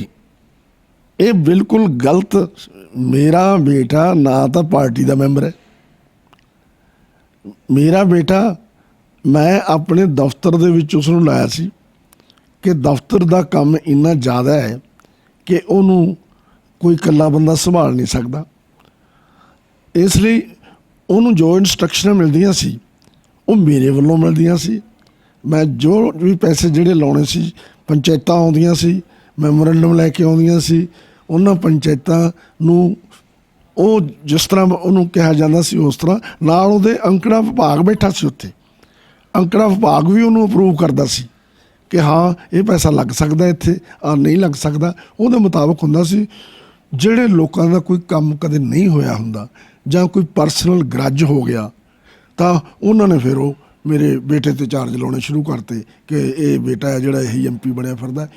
ਇਹ ਬਿਲਕੁਲ ਗਲਤ। ਮੇਰਾ ਬੇਟਾ ਨਾ ਤਾਂ ਪਾਰਟੀ ਦਾ ਮੈਂਬਰ ਹੈ। ਮੇਰਾ ਬੇਟਾ, ਮੈਂ ਆਪਣੇ ਦਫ਼ਤਰ ਦੇ ਵਿੱਚ ਉਸ ਨੂੰ ਲਾਇਆ ਸੀ ਕਿ ਦਫ਼ਤਰ ਦਾ ਕੰਮ ਇੰਨਾ ਜ਼ਿਆਦਾ ਹੈ ਕਿ ਉਹਨੂੰ ਕੋਈ ਇਕੱਲਾ ਬੰਦਾ ਸੰਭਾਲ ਨਹੀਂ ਸਕਦਾ। ਇਸ ਲਈ ਉਹਨੂੰ ਜੋ ਇਨਸਟਰਕਸ਼ਨਾਂ ਮਿਲਦੀਆਂ ਸੀ, ਉਹ ਮੇਰੇ ਵੱਲੋਂ ਮਿਲਦੀਆਂ ਸੀ। ਮੈਂ ਜੋ ਵੀ ਪੈਸੇ ਜਿਹੜੇ ਲਾਉਣੇ ਸੀ, ਪੰਚਾਇਤਾਂ ਆਉਂਦੀਆਂ ਸੀ, ਮੈਮੋਰੈਂਡਮ ਲੈ ਕੇ ਆਉਂਦੀਆਂ ਸੀ, ਉਹਨਾਂ ਪੰਚਾਇਤਾਂ ਨੂੰ ਉਹ ਜਿਸ ਤਰ੍ਹਾਂ ਉਹਨੂੰ ਕਿਹਾ ਜਾਂਦਾ ਸੀ ਉਸ ਤਰ੍ਹਾਂ, ਨਾਲ ਉਹਦੇ ਅੰਕੜਾ ਵਿਭਾਗ ਬੈਠਾ ਸੀ ਉੱਥੇ। ਅੰਕੜਾ ਵਿਭਾਗ ਵੀ ਉਹਨੂੰ ਅਪਰੂਵ ਕਰਦਾ ਸੀ ਕਿ ਹਾਂ, ਇਹ ਪੈਸਾ ਲੱਗ ਸਕਦਾ ਇੱਥੇ ਆ ਨਹੀਂ ਲੱਗ ਸਕਦਾ। ਉਹਦੇ ਮੁਤਾਬਕ ਹੁੰਦਾ ਸੀ, ਜਿਹੜੇ ਲੋਕਾਂ ਦਾ ਕੋਈ ਕੰਮ ਕਦੇ ਨਹੀਂ ਹੋਇਆ ਹੁੰਦਾ ਜਾਂ ਕੋਈ ਪਰਸਨਲ ਗਰਜ ਹੋ ਗਿਆ, ਤਾਂ ਉਹਨਾਂ ਨੇ ਫਿਰ ਉਹ ਮੇਰੇ ਬੇਟੇ ਤੇ ਚਾਰਜ ਲਾਉਣੇ ਸ਼ੁਰੂ ਕਰਤੇ ਕਿ ਇਹ ਬੇਟਾ ਹੈ ਜਿਹੜਾ ਇਹ ਐਮਪੀ ਬਣਿਆ ਫਿਰਦਾ,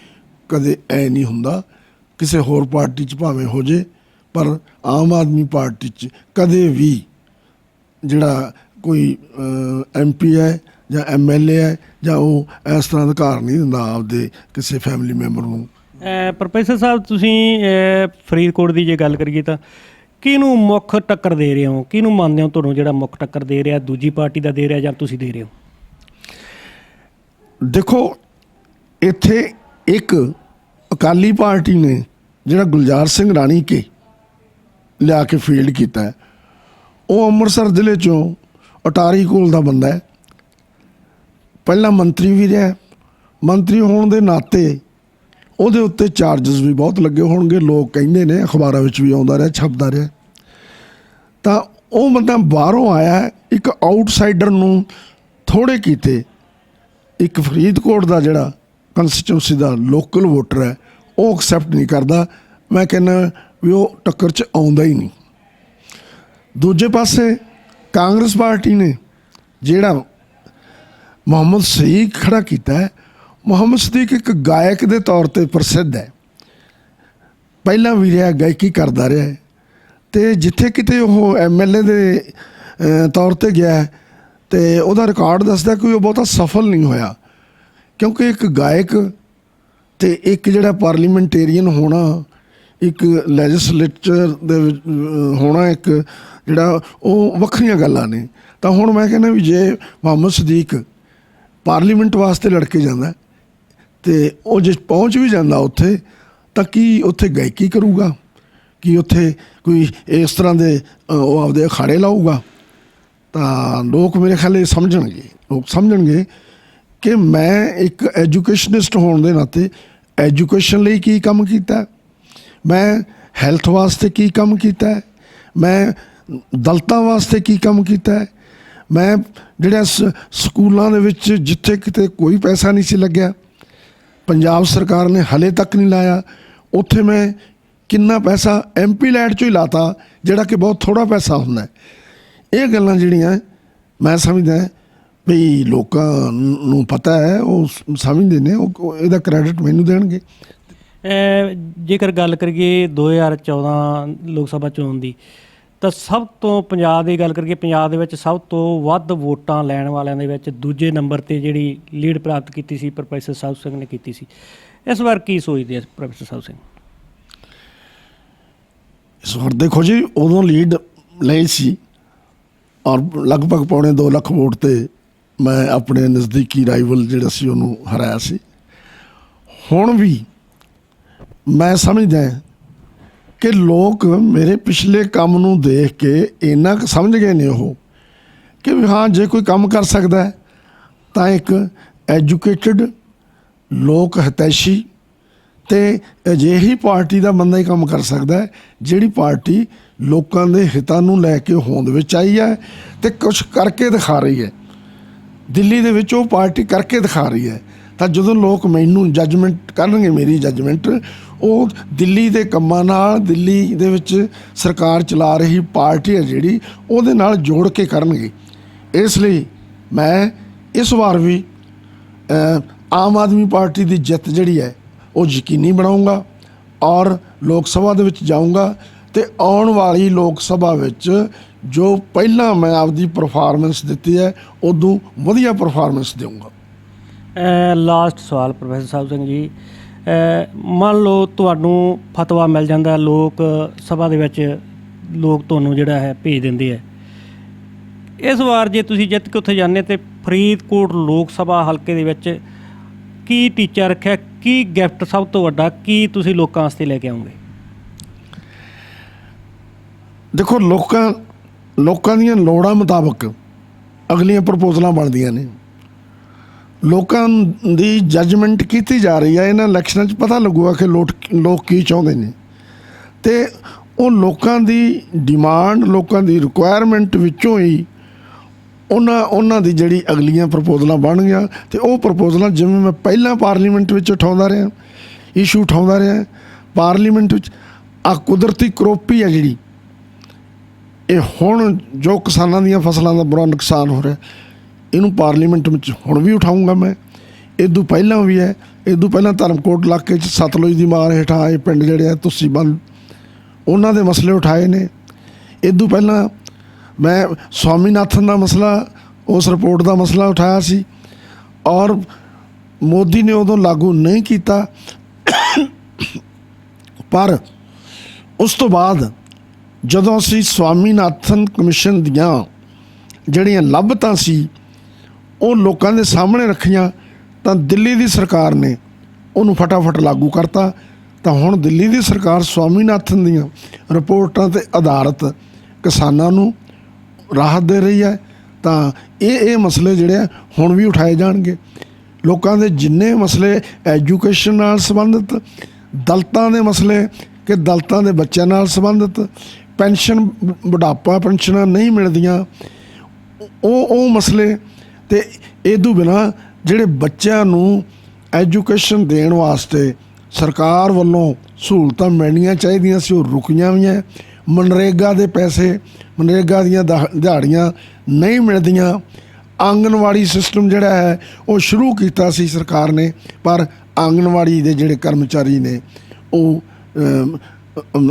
ਕਦੇ ਐ ਨਹੀਂ ਹੁੰਦਾ। ਕਿਸੇ ਹੋਰ ਪਾਰਟੀ 'ਚ ਭਾਵੇਂ ਹੋ ਜੇ ਪਰ ਆਮ ਆਦਮੀ ਪਾਰਟੀ 'ਚ ਕਦੇ ਵੀ ਜਿਹੜਾ ਕੋਈ ਐਮਪੀ ਹੈ ਜਾਂ ਐਮਐਲਏ ਹੈ ਜਾਂ ਉਹ ਇਸ ਤਰ੍ਹਾਂ ਅਧਿਕਾਰ ਨਹੀਂ ਦਿੰਦਾ ਆਪਦੇ ਕਿਸੇ ਫੈਮਿਲੀ ਮੈਂਬਰ ਨੂੰ। ਪ੍ਰੋਫੈਸਰ ਸਾਹਿਬ ਤੁਸੀਂ ਫਰੀਦਕੋਟ ਦੀ ਜੇ ਗੱਲ ਕਰੀਏ ਤਾਂ ਕਿਹਨੂੰ ਮੁੱਖ ਟੱਕਰ ਦੇ ਰਹੇ ਹੋ? ਕਿਹਨੂੰ ਮੰਨਦੇ ਹੋ ਤੁਹਾਨੂੰ ਜਿਹੜਾ ਮੁੱਖ ਟੱਕਰ ਦੇ ਰਿਹਾ ਦੂਜੀ ਪਾਰਟੀ ਦਾ ਦੇ ਰਿਹਾ ਜਾਂ ਤੁਸੀਂ ਦੇ ਰਹੇ ਹੋ? ਦੇਖੋ ਇੱਥੇ ਇੱਕ ਅਕਾਲੀ ਪਾਰਟੀ ਨੇ ਜਿਹੜਾ ਗੁਲਜ਼ਾਰ ਸਿੰਘ ਰਾਣੀ ਕੇ ਲਿਆ ਕੇ ਫੀਲਡ ਕੀਤਾ ਉਹ ਅੰਮ੍ਰਿਤਸਰ ਜ਼ਿਲ੍ਹੇ ਚੋਂ ਅਟਾਰੀ ਕੋਲ ਦਾ ਬੰਦਾ ਹੈ। ਪਹਿਲਾਂ ਮੰਤਰੀ ਵੀ ਰਿਹਾ ਮੰਤਰੀ ਹੋਣ ਦੇ ਨਾਤੇ ਉਹਦੇ ਉੱਤੇ ਚਾਰजेस ਵੀ ਬਹੁਤ ਲੱਗੇ ਹੋਣਗੇ। ਲੋਕ ਕਹਿੰਦੇ ਨੇ, ਅਖਬਾਰਾਂ ਵਿੱਚ ਵੀ ਆਉਂਦਾ ਰਿਹਾ, ਛਪਦਾ ਰਿਹਾ। ਤਾਂ ਉਹ ਬੰਦਾ ਬਾਹਰੋਂ ਆਇਆ ਇੱਕ ਆਊਟਸਾਈਡਰ ਨੂੰ ਥੋੜੇ ਕੀਤੇ ਇੱਕ ਫਰੀਦਕੋਟ ਦਾ ਜਿਹੜਾ ਕੰਸਟੀਚੁਐਂਸੀ ਦਾ ਲੋਕਲ ਵੋਟਰ ਹੈ, ਉਹ ਐਕਸੈਪਟ ਨਹੀਂ ਕਰਦਾ। ਮੈਂ ਕਹਿੰਦਾ ਵੀ ਉਹ ਟੱਕਰ 'ਚ ਆਉਂਦਾ ਹੀ ਨਹੀਂ। ਦੂਜੇ ਪਾਸੇ ਕਾਂਗਰਸ ਪਾਰਟੀ ਨੇ ਜਿਹੜਾ ਮੁਹੰਮਦ ਸਈਦ ਖੜਾ ਕੀਤਾ ਹੈ ਮੁਹੰਮਦ ਸਦੀਕ ਇੱਕ ਗਾਇਕ ਦੇ ਤੌਰ ਤੇ ਪ੍ਰਸਿੱਧ ਹੈ। ਪਹਿਲਾਂ ਵੀ ਰਿਹਾ ਗਾਇਕੀ ਕਰਦਾ ਰਿਹਾ ਹੈ ਤੇ ਜਿੱਥੇ ਕਿਤੇ ਉਹ ਐਮਐਲਏ ਦੇ ਤੌਰ ਤੇ ਗਿਆ ਹੈ, ਤੇ ਉਹਦਾ ਰਿਕਾਰਡ ਦੱਸਦਾ ਕਿ ਉਹ ਬਹੁਤਾ ਸਫਲ ਨਹੀਂ ਹੋਇਆ। ਕਿਉਂਕਿ ਇੱਕ ਗਾਇਕ ਤੇ ਇੱਕ ਜਿਹੜਾ ਪਾਰਲੀਮੈਂਟੇਰੀਅਨ ਹੋਣਾ ਇੱਕ ਲੈਜਿਸਲੇਚਰ ਦੇ ਹੋਣਾ ਇੱਕ ਜਿਹੜਾ ਉਹ ਵੱਖਰੀਆਂ ਗੱਲਾਂ ਨੇ। ਤਾਂ ਹੁਣ ਮੈਂ ਕਹਿੰਦਾ ਵੀ ਜੇ ਮੁਹੰਮਦ ਸਦੀਕ ਪਾਰਲੀਮੈਂਟ ਵਾਸਤੇ ਲੜ ਕੇ ਜਾਂਦਾ ਹੈ, ਤੇ ਉਹ ਜੇ ਪਹੁੰਚ ਵੀ ਜਾਂਦਾ ਉੱਥੇ ਤਾਂ ਕੀ ਉੱਥੇ ਗਾਇਕੀ ਕਰੂਗਾ? ਕੀ ਉੱਥੇ ਕੋਈ ਇਸ ਤਰ੍ਹਾਂ ਦੇ ਉਹ ਆਪਦੇ ਅਖਾੜੇ ਲਾਊਗਾ? ਤਾਂ ਲੋਕ ਮੇਰੇ ਖਿਆਲ ਇਹ ਸਮਝਣਗੇ ਲੋਕ ਸਮਝਣਗੇ ਕਿ ਮੈਂ ਇੱਕ ਐਜੂਕੇਸ਼ਨਿਸਟ ਹੋਣ ਦੇ ਨਾਤੇ ਐਜੂਕੇਸ਼ਨ ਲਈ ਕੀ ਕੰਮ ਕੀਤਾ? ਮੈਂ ਹੈਲਥ ਵਾਸਤੇ ਕੀ ਕੰਮ ਕੀਤਾ ਹੈ? ਮੈਂ ਦਲਤਾਂ ਵਾਸਤੇ ਕੀ ਕੰਮ ਕੀਤਾ ਹੈ? ਮੈਂ ਜਿਹੜਾ ਸ- ਸਕੂਲਾਂ ਦੇ ਵਿੱਚ ਜਿੱਥੇ ਕਿਤੇ ਕੋਈ ਪੈਸਾ ਨਹੀਂ ਸੀ ਲੱਗਿਆ, ਪੰਜਾਬ ਸਰਕਾਰ ਨੇ ਹਲੇ ਤੱਕ ਨਹੀਂ ਲਾਇਆ, ਉੱਥੇ ਮੈਂ ਕਿੰਨਾ ਪੈਸਾ ਐਮਪੀ ਲੈਟ ਚੋਂ ਹੀ ਲਾਤਾ, ਜਿਹੜਾ ਕਿ ਬਹੁਤ ਥੋੜਾ ਪੈਸਾ ਹੁੰਦਾ ਇਹ ਗੱਲਾਂ ਜਿਹੜੀਆਂ ਮੈਂ ਸਮਝਦਾ ਵੀ ਲੋਕਾਂ ਨੂੰ ਪਤਾ ਹੈ, ਉਹ ਸਮਝਦੇ ਨੇ, ਉਹ ਇਹਦਾ ਕ੍ਰੈਡਿਟ ਮੈਨੂੰ ਦੇਣਗੇ ਜੇਕਰ ਗੱਲ ਕਰੀਏ 2014 ਲੋਕ ਸਭਾ ਚੋਣ ਦੀ, ਤਾਂ ਸਭ ਤੋਂ ਪੰਜਾਬ ਦੀ ਗੱਲ ਕਰੀਏ, ਪੰਜਾਬ ਦੇ ਵਿੱਚ ਸਭ ਤੋਂ ਵੱਧ ਵੋਟਾਂ ਲੈਣ ਵਾਲਿਆਂ ਦੇ ਵਿੱਚ ਦੂਜੇ ਨੰਬਰ ਤੇ ਜਿਹੜੀ ਲੀਡ ਪ੍ਰਾਪਤ ਕੀਤੀ ਸੀ ਪ੍ਰੋਫੈਸਰ ਸਾਹਿਬ ਸਿੰਘ ਨੇ ਕੀਤੀ ਸੀ। ਇਸ ਵਾਰ ਕੀ ਸੋਚਦੇ ਆ ਪ੍ਰੋਫੈਸਰ ਸਾਹਿਬ ਸਿੰਘ? ਇਸ ਵਾਰ ਦੇਖੋ ਜੀ, ਉਦੋਂ ਲੀਡ ਲਈ ਸੀ ਔਰ ਲਗਭਗ ਪੌਣੇ 2 ਲੱਖ ਵੋਟ ਤੇ ਮੈਂ ਆਪਣੇ ਨਜ਼ਦੀਕੀ ਰਾਈਵਲ ਜਿਹੜਾ ਸੀ ਉਹਨੂੰ ਹਰਾਇਆ ਸੀ। ਹੁਣ ਵੀ ਮੈਂ ਸਮਝਦਾ ਕਿ ਲੋਕ ਮੇਰੇ ਪਿਛਲੇ ਕੰਮ ਨੂੰ ਦੇਖ ਕੇ ਇੰਨਾ ਕੁ ਸਮਝ ਗਏ ਨੇ ਉਹ ਕਿ ਵੀ ਹਾਂ, ਜੇ ਕੋਈ ਕੰਮ ਕਰ ਸਕਦਾ ਹੈ, ਤਾਂ ਇੱਕ ਐਜੂਕੇਟਿਡ ਲੋਕ ਹਤੈਸ਼ੀ ਤੇ ਅਜਿਹੀ ਪਾਰਟੀ ਦਾ ਬੰਦਾ ਹੀ ਕੰਮ ਕਰ ਸਕਦਾ ਹੈ, ਜਿਹੜੀ ਪਾਰਟੀ ਲੋਕਾਂ ਦੇ ਹਿੱਤਾਂ ਨੂੰ ਲੈ ਕੇ ਹੋਂਦ ਵਿੱਚ ਆਈ ਹੈ ਤੇ ਕੁਝ ਕਰਕੇ ਦਿਖਾ ਰਹੀ ਹੈ। ਦਿੱਲੀ ਦੇ ਵਿੱਚ ਉਹ ਪਾਰਟੀ ਕਰਕੇ ਦਿਖਾ ਰਹੀ ਹੈ। ਤਾਂ ਜਦੋਂ ਲੋਕ ਮੈਨੂੰ ਜੱਜਮੈਂਟ ਕਰਨਗੇ, ਮੇਰੀ ਜੱਜਮੈਂਟ ਉਹ ਦਿੱਲੀ ਦੇ ਕੰਮਾਂ ਨਾਲ ਦਿੱਲੀ ਦੇ ਵਿੱਚ ਸਰਕਾਰ ਚਲਾ ਰਹੀ ਪਾਰਟੀ ਹੈ ਜਿਹੜੀ, ਉਹਦੇ ਨਾਲ ਜੋੜ ਕੇ ਕਰਨਗੇ। ਇਸ ਲਈ ਮੈਂ ਇਸ ਵਾਰ ਵੀ ਆਮ ਆਦਮੀ ਪਾਰਟੀ ਦੀ ਜਿੱਤ ਜਿਹੜੀ ਹੈ, ਉਹ ਯਕੀਨੀ ਬਣਾਉਂਗਾ ਔਰ ਲੋਕ ਸਭਾ ਦੇ ਵਿੱਚ ਜਾਊਂਗਾ ਤੇ ਆਉਣ ਵਾਲੀ ਲੋਕ ਸਭਾ ਵਿੱਚ ਜੋ ਪਹਿਲਾਂ ਮੈਂ ਆਪਦੀ ਪਰਫਾਰਮੈਂਸ ਦਿੱਤੀ ਹੈ, ਉਦੋਂ ਵਧੀਆ ਪਰਫਾਰਮੈਂਸ ਦੇਵਾਂਗਾ ਲਾਸਟ ਸਵਾਲ ਪ੍ਰੋਫੈਸਰ ਸਾਹਿਬ ਸਿੰਘ ਜੀ। ਮੰਨ ਲਓ ਤੁਹਾਨੂੰ ਫਤਵਾ ਮਿਲ ਜਾਂਦਾ, ਲੋਕ ਸਭਾ ਦੇ ਵਿੱਚ ਲੋਕ ਤੁਹਾਨੂੰ ਜਿਹੜਾ ਹੈ ਭੇਜ ਦਿੰਦੇ ਆ। ਇਸ ਵਾਰ ਜੇ ਤੁਸੀਂ ਜਿੱਤ ਕੇ ਉੱਥੇ ਜਾਂਦੇ ਤੇ ਫਰੀਦਕੋਟ ਲੋਕ ਸਭਾ ਹਲਕੇ ਦੇ ਵਿੱਚ ਕੀ ਟੀਚਾ ਰੱਖਿਆ, ਕੀ ਗਿਫਟ ਸਭ ਤੋਂ ਵੱਡਾ, ਕੀ ਤੁਸੀਂ ਲੋਕਾਂ ਵਾਸਤੇ ਲੈ ਕੇ ਆਉਂਗੇ ਦੇਖੋ, ਲੋਕਾਂ ਲੋਕਾਂ ਦੀਆਂ ਲੋੜਾਂ ਮੁਤਾਬਕ ਅਗਲੀਆਂ ਪ੍ਰਪੋਜ਼ਲਾਂ ਬਣਦੀਆਂ ਨੇ। ਲੋਕਾਂ ਦੀ ਜੱਜਮੈਂਟ ਕੀਤੀ ਜਾ ਰਹੀ ਹੈ, ਇਹਨਾਂ ਇਲੈਕਸ਼ਨਾਂ 'ਚ ਪਤਾ ਲੱਗੂਗਾ ਕਿ ਲੋਟ, ਲੋਕ ਕੀ ਚਾਹੁੰਦੇ ਨੇ। ਤੇ ਉਹ ਲੋਕਾਂ ਦੀ ਡਿਮਾਂਡ ਲੋਕਾਂ ਦੀ ਰਿਕੁਆਇਰਮੈਂਟ ਵਿੱਚੋਂ ਹੀ ਉਹਨਾਂ ਉਹਨਾਂ ਦੀ ਜਿਹੜੀ ਅਗਲੀਆਂ ਪ੍ਰਪੋਜ਼ਲਾਂ ਬਣ ਬਣਗੀਆਂ। ਤੇ ਉਹ ਪ੍ਰਪੋਜ਼ਲਾਂ ਜਿਵੇਂ ਮੈਂ ਪਹਿਲਾਂ ਪਾਰਲੀਮੈਂਟ ਵਿੱਚ ਉਠਾਉਂਦਾ ਰਿਹਾ ਇਸ਼ੂ ਉਠਾਉਂਦਾ ਰਿਹਾ ਪਾਰਲੀਮੈਂਟ ਵਿੱਚ ਆ ਕੁਦਰਤੀ ਕਰੋਪੀ ਹੈ ਜਿਹੜੀ, ਇਹ ਹੁਣ ਜੋ ਕਿਸਾਨਾਂ ਦੀਆਂ ਫਸਲਾਂ ਦਾ ਬੁਰਾ ਨੁਕਸਾਨ ਹੋ ਰਿਹਾ। ਇਹਨੂੰ ਪਾਰਲੀਮੈਂਟ ਵਿੱਚ ਹੁਣ ਵੀ ਉਠਾਉਂਗਾ ਮੈਂ। ਇਦੋਂ ਪਹਿਲਾਂ ਵੀ ਹੈ ਇਦੋਂ ਪਹਿਲਾਂ ਧਰਮਕੋਟ ਇਲਾਕੇ 'ਚ ਸਤਲੁਜ ਦੀ ਮਾਰ ਹੇਠਾਂ ਆਏ ਪਿੰਡ ਜਿਹੜੇ ਆ, ਤੁਸੀਂ ਬੰਦ। ਉਹਨਾਂ ਦੇ ਮਸਲੇ ਉਠਾਏ ਨੇ। ਇਦੋਂ ਪਹਿਲਾਂ ਮੈਂ ਸਵਾਮੀਨਾਥਨ ਦਾ ਮਸਲਾ, ਉਸ ਰਿਪੋਰਟ ਦਾ ਮਸਲਾ ਉਠਾਇਆ ਸੀ। ਔਰ ਮੋਦੀ ਨੇ ਉਦੋਂ ਲਾਗੂ ਨਹੀਂ ਕੀਤਾ। ਪਰ ਉਸ ਤੋਂ ਬਾਅਦ ਜਦੋਂ ਅਸੀਂ ਸਵਾਮੀਨਾਥਨ ਕਮਿਸ਼ਨ ਦੀਆਂ ਜਿਹੜੀਆਂ ਲੱਭਤਾਂ ਸੀ ਉਹ ਲੋਕਾਂ ਦੇ ਸਾਹਮਣੇ ਰੱਖੀਆਂ ਤਾਂ ਦਿੱਲੀ ਦੀ ਸਰਕਾਰ ਨੇ ਉਹਨੂੰ ਫਟਾਫਟ ਲਾਗੂ ਕਰਤਾ। ਤਾਂ ਹੁਣ ਦਿੱਲੀ ਦੀ ਸਰਕਾਰ ਸਵਾਮੀਨਾਥਨ ਦੀਆਂ ਰਿਪੋਰਟਾਂ ਤੇ ਆਧਾਰਿਤ ਕਿਸਾਨਾਂ ਨੂੰ ਰਾਹਤ ਦੇ ਰਹੀ ਹੈ। ਤਾਂ ਇਹ ਇਹ ਮਸਲੇ ਜਿਹੜੇ ਆ ਹੁਣ ਵੀ ਉਠਾਏ ਜਾਣਗੇ। ਲੋਕਾਂ ਦੇ ਜਿੰਨੇ ਮਸਲੇ ਐਜੂਕੇਸ਼ਨ ਨਾਲ ਸੰਬੰਧਿਤ, ਦਲਤਾਂ ਦੇ ਮਸਲੇ ਕਿ ਦਲਤਾਂ ਦੇ ਬੱਚਿਆਂ ਨਾਲ ਸੰਬੰਧਿਤ, ਪੈਨਸ਼ਨ, ਬੁਢਾਪਾ, ਪੈਨਸ਼ਨਾਂ ਨਹੀਂ ਮਿਲਦੀਆਂ, ਉਹ ਉਹ ਮਸਲੇ ਤੇ ਇਹ ਤੋਂ ਬਿਨਾ ਜਿਹੜੇ ਬੱਚਿਆਂ ਨੂੰ ਐਜੂਕੇਸ਼ਨ ਦੇਣ ਵਾਸਤੇ ਸਰਕਾਰ ਵੱਲੋਂ ਸਹੂਲਤਾਂ ਮਿਲਣੀਆਂ ਚਾਹੀਦੀਆਂ ਸੀ, ਉਹ ਰੁਕੀਆਂ ਵੀ ਹੈ ਮਨਰੇਗਾ ਦੇ ਪੈਸੇ, ਮਨਰੇਗਾ ਦੀਆਂ ਦਾ- ਦਿਹਾੜੀਆਂ ਨਹੀਂ ਮਿਲਦੀਆਂ। ਆਂਗਨਵਾੜੀ ਸਿਸਟਮ ਜਿਹੜਾ ਹੈ, ਉਹ ਸ਼ੁਰੂ ਕੀਤਾ ਸੀ ਸਰਕਾਰ ਨੇ, ਪਰ ਆਂਗਨਵਾੜੀ ਦੇ ਜਿਹੜੇ ਕਰਮਚਾਰੀ ਨੇ, ਉਹ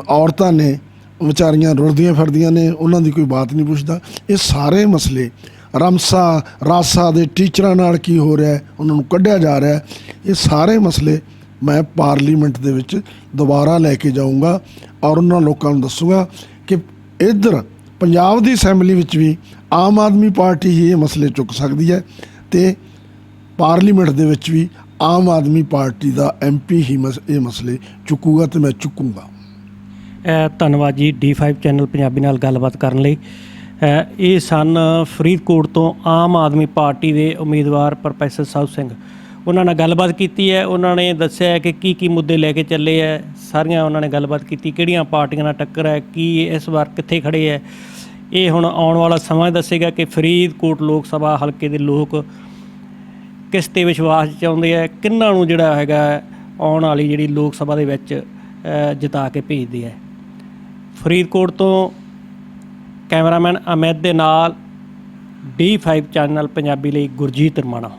ਔਰਤਾਂ ਨੇ, ਵਿਚਾਰੀਆਂ ਰੁਲਦੀਆਂ ਫਿਰਦੀਆਂ ਨੇ, ਉਹਨਾਂ ਦੀ ਕੋਈ ਬਾਤ ਨਹੀਂ ਪੁੱਛਦਾ। ਇਹ ਸਾਰੇ ਮਸਲੇ ਰਮਸਾ, ਰਾਸਾ ਦੇ ਟੀਚਰਾਂ ਨਾਲ ਕੀ ਹੋ ਰਿਹਾ ਉਹਨਾਂ ਨੂੰ ਕੱਢਿਆ ਜਾ ਰਿਹਾ ਇਹ ਸਾਰੇ ਮਸਲੇ ਮੈਂ ਪਾਰਲੀਮੈਂਟ ਦੇ ਵਿੱਚ ਦੁਬਾਰਾ ਲੈ ਕੇ ਜਾਊਂਗਾ ਔਰ ਉਹਨਾਂ ਲੋਕਾਂ ਨੂੰ ਦੱਸੂਗਾ ਕਿ ਇੱਧਰ ਪੰਜਾਬ ਦੀ ਅਸੈਂਬਲੀ ਵਿੱਚ ਵੀ ਆਮ ਆਦਮੀ ਪਾਰਟੀ ਹੀ ਇਹ ਮਸਲੇ ਚੁੱਕ ਸਕਦੀ ਹੈ ਤੇ ਪਾਰਲੀਮੈਂਟ ਦੇ ਵਿੱਚ ਵੀ ਆਮ ਆਦਮੀ ਪਾਰਟੀ ਦਾ ਐਮਪੀ ਹੀ ਮਸ- ਇਹ ਮਸਲੇ ਚੁੱਕੂਗਾ ਤੇ ਮੈਂ ਚੁੱਕੂੰਗਾ। ਧੰਨਵਾਦ ਜੀ D5 ਚੈਨਲ ਪੰਜਾਬੀ ਨਾਲ ਗੱਲਬਾਤ ਕਰਨ ਲਈ। ਇਹ ਸਨ ਫਰੀਦਕੋਟ ਤੋਂ ਆਮ ਆਦਮੀ ਪਾਰਟੀ ਦੇ ਉਮੀਦਵਾਰ ਪ੍ਰੋਫੈਸਰ ਸਾਹੂ ਸਿੰਘ। ਉਹਨਾਂ ਨਾਲ ਗੱਲਬਾਤ ਕੀਤੀ ਹੈ। ਉਹਨਾਂ ਨੇ ਦੱਸਿਆ ਕਿ ਕੀ ਕੀ ਮੁੱਦੇ ਲੈ ਕੇ ਚੱਲੇ ਹੈ। ਸਾਰੀਆਂ ਉਹਨਾਂ ਨੇ ਗੱਲਬਾਤ ਕੀਤੀ। ਕਿਹੜੀਆਂ ਪਾਰਟੀਆਂ ਨਾਲ ਟੱਕਰ ਹੈ? ਕੀ ਇਸ ਵਾਰ ਕਿੱਥੇ ਖੜੇ ਹੈ? ਇਹ ਹੁਣ ਆਉਣ ਵਾਲਾ ਸਮਾਂ ਦੱਸੇਗਾ ਕਿ ਫਰੀਦਕੋਟ ਲੋਕ ਸਭਾ ਹਲਕੇ ਦੇ ਲੋਕ ਕਿਸ ਤੇ ਵਿਸ਼ਵਾਸ ਚਾਹੁੰਦੇ ਆ ਕਿੰਨਾਂ ਨੂੰ ਜਿਹੜਾ ਹੈਗਾ ਆਉਣ ਵਾਲੀ ਜਿਹੜੀ ਲੋਕ ਸਭਾ ਦੇ ਵਿੱਚ ਅ, ਜਿਤਾ ਕੇ ਭੇਜਦੇ ਆ ਫਰੀਦਕੋਟ ਤੋਂ ਕੈਮਰਾਮੈਨ ਅਮਿਤ ਦੇ ਨਾਲ D5 ਚੈਨਲ ਪੰਜਾਬੀ ਲਈ ਗੁਰਜੀਤ ਰਮਾਣਾ।